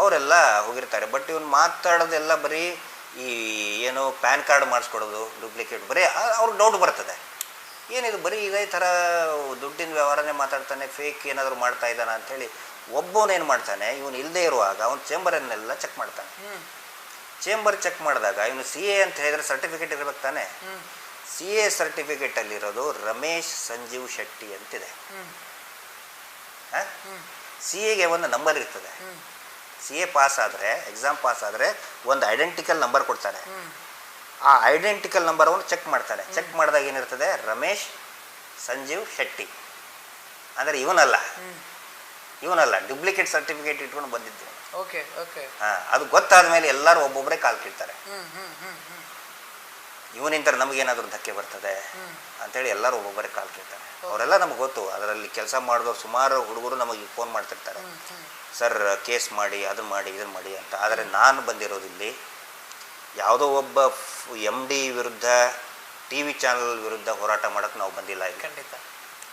ಅವರೆಲ್ಲ ಹೋಗಿರ್ತಾರೆ. ಬಟ್ ಇವನು ಮಾತಾಡೋದೆಲ್ಲ ಬರೀ ಈ ಏನು ಪ್ಯಾನ್ ಕಾರ್ಡ್ ಮಾಡಿಸ್ಕೊಡೋದು ಡೂಪ್ಲಿಕೇಟ್ ಬರೀ ಅವ್ರಿಗೆ ಡೌಟ್ ಬರ್ತದೆ. ಏನಿದು ಬರೀ ಇದೇ ಥರ ದುಡ್ಡಿನ ವ್ಯವಹಾರನೇ ಮಾತಾಡ್ತಾನೆ ಫೇಕ್ ಏನಾದರೂ ಮಾಡ್ತಾ ಇದ್ದಾನ ಅಂಥೇಳಿ ಒಬ್ಬವನೇನು ಮಾಡ್ತಾನೆ ಇವನು ಇಲ್ಲದೇ ಇರುವಾಗ ಅವನ ಚೇಂಬರನ್ನೆಲ್ಲ ಚೆಕ್ ಮಾಡ್ತಾನೆ. ಚೇಂಬರ್ ಚೆಕ್ ಮಾಡಿದಾಗ ಇವನು ಸಿ ಎ ಅಂತ ಹೇಳಿದ್ರೆ ಸರ್ಟಿಫಿಕೇಟ್ ಇರ್ಬೇಕು ತಾನೆ. ಸಿ ಎ ಸರ್ಟಿಫಿಕೇಟಲ್ಲಿರೋದು ರಮೇಶ್ ಸಂಜೀವ್ ಶೆಟ್ಟಿ ಅಂತಿದೆ. ಸಿ ಎಗೆ ಒಂದು ನಂಬರ್ ಇರ್ತದೆ. ಸಿ ಎ ಪಾಸ್ ಆದರೆ ಎಕ್ಸಾಮ್ ಪಾಸ್ ಆದರೆ ಒಂದು ಐಡೆಂಟಿಕಲ್ ನಂಬರ್ ಕೊಡ್ತಾನೆ ಹ್ಮ್. ಆ ಐಡೆಂಟಿಕಲ್ ನಂಬರವನ್ನು ಚೆಕ್ ಮಾಡ್ತಾನೆ ಚೆಕ್ ಮಾಡಿದಾಗ ಏನಿರ್ತದೆ? ರಮೇಶ್ ಸಂಜೀವ್ ಶೆಟ್ಟಿ. ಅಂದರೆ ಇವನಲ್ಲ. ಇವನಲ್ಲ. ಡುಪ್ಲಿಕೇಟ್ ಸರ್ಟಿಫಿಕೇಟ್ ಇಟ್ಕೊಂಡು ಬಂದಿದ್ದು ಓಕೆ ಓಕೆ ಹಾಂ ಅದು ಗೊತ್ತಾದ ಮೇಲೆ ಎಲ್ಲರೂ ಒಬ್ಬೊಬ್ಬರೇ ಕಾಲ್ ಕೀಳ್ತಾರೆ. ಇವನಿಂದ ನಮಗೇನಾದರೂ ಧಕ್ಕೆ ಬರ್ತದೆ ಅಂತೇಳಿ ಎಲ್ಲರೂ ಒಬ್ಬೊಬ್ಬರೇ ಕಾಲು ಕೇಳ್ತಾರೆ. ಅವರೆಲ್ಲ ನಮ್ಗೆ ಗೊತ್ತು ಅದರಲ್ಲಿ ಕೆಲಸ ಮಾಡಿದವ್ರು ಸುಮಾರು ಹುಡುಗರು ನಮಗೆ ಫೋನ್ ಮಾಡ್ತಿರ್ತಾರೆ. ಸರ್ ಕೇಸ್ ಮಾಡಿ ಅದನ್ನು ಮಾಡಿ ಇದನ್ನು ಮಾಡಿ ಅಂತ. ಆದರೆ ನಾನು ಬಂದಿರೋದಿಲ್ಲಿ ಯಾವುದೋ ಒಬ್ಬ ಎಂ ಡಿ ವಿರುದ್ಧ ಟಿ ವಿ ಚಾನಲ್ ವಿರುದ್ಧ ಹೋರಾಟ ಮಾಡೋಕ್ಕೆ ನಾವು ಬಂದಿಲ್ಲ ಇಲ್ಲಿ. ಖಂಡಿತ.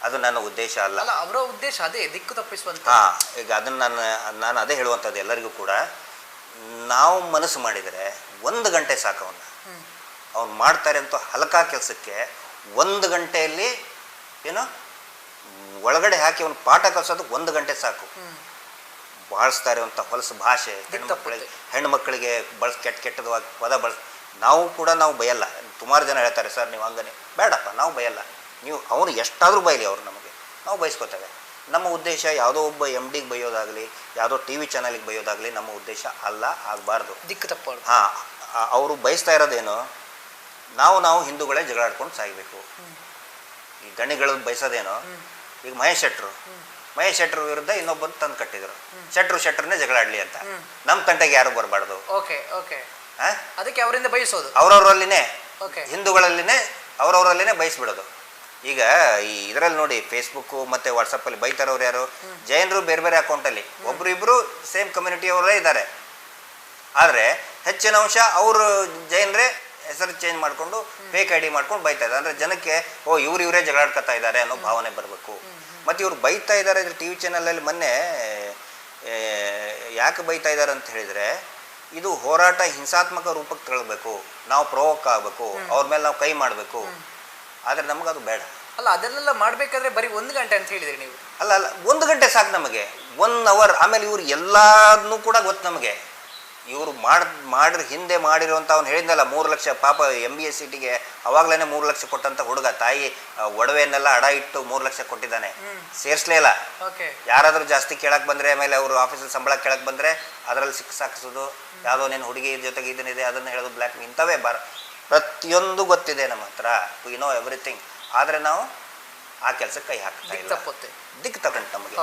ಅದು ನನ್ನ ಉದ್ದೇಶ ಅಲ್ಲ. ಅಲ್ಲ ಅವರ ಉದ್ದೇಶ ಅದೇ ದಿಕ್ಕು ತಪ್ಪಿಸುವಂತ. ಹಾಂ ಈಗ ಅದನ್ನು ನಾನು ನಾನು ಅದೇ ಹೇಳುವಂಥದ್ದು ಎಲ್ಲರಿಗೂ ಕೂಡ ನಾವು ಮನಸ್ಸು ಮಾಡಿದರೆ ಒಂದು ಗಂಟೆ ಸಾಕು ಅವ್ನು ಮಾಡ್ತಾರೆ ಅಂತ ಹಲಕ ಕೆಲಸಕ್ಕೆ ಒಂದು ಗಂಟೆಯಲ್ಲಿ ಏನು ಒಳಗಡೆ ಹಾಕಿ ಅವ್ನು ಪಾಠ ಕಲಿಸೋದು ಒಂದು ಗಂಟೆ ಸಾಕು. ಬಳಸ್ತಾರೆ ಅಂತ ಇರುವಂಥ ಹೊಲಸು ಭಾಷೆ. ಹೆಣ್ಮಕ್ಳಿಗೆ ಮಕ್ಕಳಿಗೆ ಬಳಸ್ ಕೆಟ್ಟ ಕೆಟ್ಟದ ಪದ ಬಳಸ್ ನಾವು ಕೂಡ ನಾವು ಬಯಲ್ಲ. ಸುಮಾರು ಜನ ಹೇಳ್ತಾರೆ ಸರ್ ನೀವು ಹಂಗನೆ ಬೇಡಪ್ಪ ನಾವು ಬಯಲ್ಲ. ನೀವು ಅವನು ಎಷ್ಟಾದರೂ ಬಯಲಿ ಅವರು ನಮಗೆ. ನಾವು ಬಯಸ್ಕೋತೇವೆ ನಮ್ಮ ಉದ್ದೇಶ ಯಾವುದೋ ಒಬ್ಬ ಎಂ ಡಿಗೆ ಬೈಯೋದಾಗಲಿ ಯಾವುದೋ ಟಿ ವಿ ಚಾನಲಿಗೆ ಬೈಯೋದಾಗಲಿ ನಮ್ಮ ಉದ್ದೇಶ ಅಲ್ಲ ಆಗಬಾರ್ದು. ದಿಕ್ಕು ತಪ್ಪೋದು. ಹಾಂ ಅವರು ಬಯಸ್ತಾ ಇರೋದೇನು? ನಾವು ನಾವು ಹಿಂದೂಗಳೇ ಜಗಳಾಡ್ಕೊಂಡು ಸಾಯಬೇಕು. ಈ ಗಣಿಗಳು ಬಯಸೋದೇನು? ಈಗ ಮಹೇಶ್ ಶೆಟ್ರು. ಮಹೇಶ್ ಶೆಟ್ರು ವಿರುದ್ಧ ಇನ್ನೊಬ್ಬರು ತಂದು ಕಟ್ಟಿದ್ರು. ಶೆಟ್ರು ಶೆಟ್ರನ್ನೇ ಜಗಳಾಡ್ಲಿ ಅಂತ. ನಮ್ಮ ತಂಟೆಗೆ ಯಾರು ಬರಬಾರ್ದು? Okay okay. ಹಾಂ ಅದಕ್ಕೆ ಅವರಿಂದ ಬಯಸೋದು. ಅವ್ರವ್ರಲ್ಲಿನೇ ಓಕೆ. ಹಿಂದೂಗಳಲ್ಲಿನೇ ಅವ್ರವ್ರಲ್ಲಿನೇ ಬಯಸ್ಬಿಡೋದು. ಈಗ ಈ ಇದರಲ್ಲಿ ನೋಡಿ ಫೇಸ್ಬುಕ್ ಮತ್ತೆ ವಾಟ್ಸಪ್ ಅಲ್ಲಿ ಬೈತಾರವ್ರು ಯಾರು? ಜೈನರು ಬೇರೆ ಬೇರೆ ಅಕೌಂಟಲ್ಲಿ ಒಬ್ರು ಇಬ್ರು ಸೇಮ್ ಕಮ್ಯುನಿಟಿಯವರೇ ಇದ್ದಾರೆ. ಆದರೆ ಹೆಚ್ಚಿನ ಅಂಶ ಅವರು ಜೈನರೇ ಹೆಸರು ಚೇಂಜ್ ಮಾಡಿಕೊಂಡು ಫೇಕ್ ಐ ಡಿ ಮಾಡ್ಕೊಂಡು ಬೈತಾ ಇದ್ದಾರೆ. ಅಂದರೆ ಜನಕ್ಕೆ ಓ ಇವ್ರು ಇವರೇ ಜಗಳಾಡ್ಕೊತಾ ಇದ್ದಾರೆ ಅನ್ನೋ ಭಾವನೆ ಬರಬೇಕು. ಮತ್ತು ಇವ್ರು ಬೈತಾ ಇದ್ದಾರೆ ಟಿ ವಿ ಚಾನಲಲ್ಲಿ ಮೊನ್ನೆ ಯಾಕೆ ಬೈತಾ ಇದ್ದಾರೆ ಅಂತ ಹೇಳಿದರೆ ಇದು ಹೋರಾಟ ಹಿಂಸಾತ್ಮಕ ರೂಪಕ್ಕೆ ತಗೊಳ್ಬೇಕು. ನಾವು ಪ್ರವೋಕ್ ಆಗಬೇಕು. ಅವ್ರ ಮೇಲೆ ನಾವು ಕೈ ಮಾಡಬೇಕು. ಆದರೆ ನಮಗದು ಬೇಡ. ಅಲ್ಲ ಅದನ್ನೆಲ್ಲ ಮಾಡಬೇಕಾದ್ರೆ ಬರೀ ಒಂದು ಗಂಟೆ ಅಂತ ಹೇಳಿದ್ರಿ ನೀವು. ಅಲ್ಲ ಅಲ್ಲ ಒಂದು ಗಂಟೆ ಸಾಕು ನಮಗೆ. ಒನ್ ಅವರ್ ಆಮೇಲೆ ಇವ್ರು ಎಲ್ಲದನ್ನೂ ಕೂಡ ಗೊತ್ತು ನಮಗೆ. ಇವರು ಮಾಡ್ ಮಾಡಿದ ಹಿಂದೆ ಮಾಡಿರುವಂಥ ಅವ್ನು ಹೇಳಿದ್ನಲ್ಲ ಮೂರು ಲಕ್ಷ ಪಾಪ ಎಂ ಬಿ ಎಸ್ ಸಿಟಿಗೆ ಅವಾಗಲೇ ಮೂರು ಲಕ್ಷ ಕೊಟ್ಟಂತ ಹುಡುಗ ತಾಯಿ ಒಡವೆಯನ್ನೆಲ್ಲ ಅಡ ಇಟ್ಟು ಮೂರು ಲಕ್ಷ ಕೊಟ್ಟಿದ್ದಾನೆ. ಸೇರಿಸ್ಲೇ ಇಲ್ಲ. ಓಕೆ. ಯಾರಾದರೂ ಜಾಸ್ತಿ ಕೇಳಕ್ಕೆ ಬಂದ್ರೆ ಆಮೇಲೆ ಅವರು ಆಫೀಸಲ್ಲಿ ಸಂಬಳ ಕೇಳಕ್ಕೆ ಬಂದ್ರೆ ಅದರಲ್ಲಿ ಸಿಕ್ಕ ಸಾಕಿಸೋದು ಯಾವುದೋ ನಿನ್ನ ಹುಡುಗಿ ಜೊತೆಗೆ ಇದನ್ನಿದೆ ಅದನ್ನ ಹೇಳೋದು ಬ್ಲ್ಯಾಕ್ ಇಂಥವೇ ಬಾರ ಪ್ರತಿಯೊಂದು ಗೊತ್ತಿದೆ ನಮ್ಮ ಹತ್ರ. ವಿ ನೋ ಎವ್ರಿಥಿಂಗ್ ಆದರೆ ನಾವು ಆ ಕೆಲಸಕ್ಕೆ ಕೈ ಹಾಕ್ತಾ ಇಲ್ಲ. ದಿಕ್ಕು ತಗೊಂಡು ನಮಗೆ.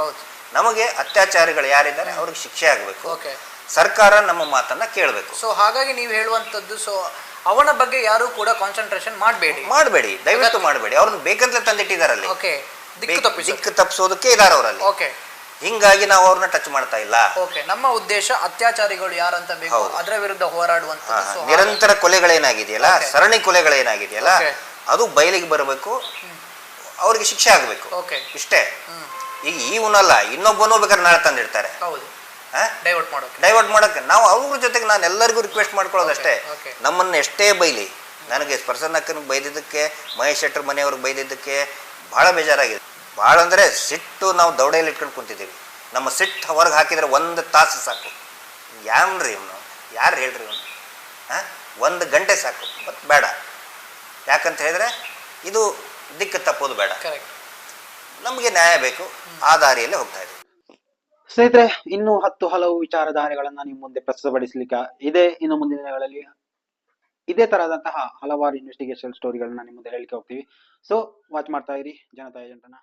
ನಮಗೆ ಅತ್ಯಾಚಾರಿಗಳು ಯಾರಿದ್ದಾರೆ ಅವ್ರಿಗೆ ಶಿಕ್ಷೆ ಆಗಬೇಕು. ಓಕೆ. ಸರ್ಕಾರ ನಮ್ಮ ಮಾತನ್ನ ಕೇಳಬೇಕು. ಸೊ ಹಾಗಾಗಿ ನೀವು ಹೇಳುವಂಥದ್ದು ಸೊ ಅವನ ಬಗ್ಗೆ ಯಾರು ಕೂಡ ಕಾನ್ಸಂಟ್ರೇಷನ್ ಮಾಡಬೇಡಿ. ಮಾಡಬೇಡಿ ದಯವಿಟ್ಟು ಮಾಡಬೇಡಿ. ಅವ್ರನ್ನ ಬೇಕಂತಲೇ ತಂದಿಟ್ಟಿದಾರಲ್ಲಿ. ಓಕೆ ದಿಕ್ಕು ತಪ್ಪಿಸು ದಿಕ್ಕು ತಪ್ಪಿಸೋದಕ್ಕೆ ಇದಾರ ಅವರಲ್ಲಿ. ಓಕೆ ಹಿಂಗಾಗಿ ನಾವು ಅವ್ರನ್ನ ಟಚ್ ಮಾಡ್ತಾ ಇಲ್ಲ. ಓಕೆ ನಮ್ಮ ಉದ್ದೇಶ ಅತ್ಯಾಚಾರಿಗಳು ಯಾರಂತ ಬೇಕು. ಅದರ ವಿರುದ್ಧ ಹೋರಾಡುವಂತ ನಿರಂತರ ಕೊಲೆಗಳೇನಾಗಿದೆಯಲ್ಲ. ಸರಣಿ ಕೊಲೆಗಳೇನಾಗಿದೆಯಲ್ಲ. ಅದು ಬಯಲಿಗೆ ಬರಬೇಕು. ಅವ್ರಿಗೆ ಶಿಕ್ಷೆ ಆಗಬೇಕು. ಓಕೆ ಇಷ್ಟೇ. ಈಗ ಇವನಲ್ಲ ಇನ್ನೊಬ್ಬನೂ ಬೇಕಾದ್ರೆ ನಾಳೆ ತಂದಿಡ್ತಾರೆ. ಹೌದು. ಡೈವರ್ಟ್ ಮಾಡೋಕೆ. ಡೈವರ್ಟ್ ಮಾಡೋಕೆ. ನಾವು ಅವ್ರ ಜೊತೆಗೆ ನಾನು ಎಲ್ಲರಿಗೂ ರಿಕ್ವೆಸ್ಟ್ ಮಾಡ್ಕೊಳ್ಳೋದು ಅಷ್ಟೇ. ನಮ್ಮನ್ನು ಎಷ್ಟೇ ಬೈಲಿ ನನಗೆ ಸ್ಪರ್ಶನ್ ಅಕ್ಕನಿಗೆ ಬೈದಿದ್ದಕ್ಕೆ ಮಹೇಶ್ ಶೆಟ್ಟರ್ ಮನೆಯವ್ರಿಗೆ ಬೈದಿದ್ದಕ್ಕೆ ಭಾಳ ಬೇಜಾರಾಗಿದೆ. ಭಾಳ ಅಂದರೆ ಸಿಟ್ಟು ನಾವು ದೌಡೆಯಲ್ಲಿ ಇಟ್ಕೊಂಡು ಕುಂತಿದ್ದೀವಿ. ನಮ್ಮ ಸಿಟ್ಟು ಹೊರಗೆ ಹಾಕಿದರೆ ಒಂದು ತಾಸು ಸಾಕು. ಯಾನ್ರಿ ಇವನು? ಯಾರು ಹೇಳ್ರಿ ಇವನು? ಹಾಂ? ಒಂದು ಗಂಟೆ ಸಾಕು. ಮತ್ತು ಬೇಡ. ಯಾಕಂತ ಹೇಳಿದ್ರೆ ಇದು ದಿಕ್ಕು ತಪ್ಪೋದು ಬೇಡ. ನಮಗೆ ನ್ಯಾಯ ಬೇಕು. ಆ ದಾರಿಯಲ್ಲೇ ಹೋಗ್ತಾ ಇದ್ದೀವಿ. ಸ್ನೇಹಿತರೆ, ಇನ್ನು ಹತ್ತು ಹಲವು ವಿಚಾರಧಾರೆಗಳನ್ನ ನಿಮ್ಮ ಮುಂದೆ ಪ್ರಸ್ತುತಪಡಿಸಲಿಕ್ಕೆ ಇದೆ. ಇನ್ನು ಮುಂದಿನ ದಿನಗಳಲ್ಲಿ ಇದೇ ತರಹದಂತಹ ಹಲವಾರು ಇನ್ವೆಸ್ಟಿಗೇಷನ್ ಸ್ಟೋರಿಗಳನ್ನ ನಿಮ್ಮ ಮುಂದೆ ಹೇಳಿಕೆ ಹೋಗ್ತೀವಿ. ಸೊ ವಾಚ್ ಮಾಡ್ತಾ ಇರಿ. ಜನತಾ ಏಜೆಂಟನ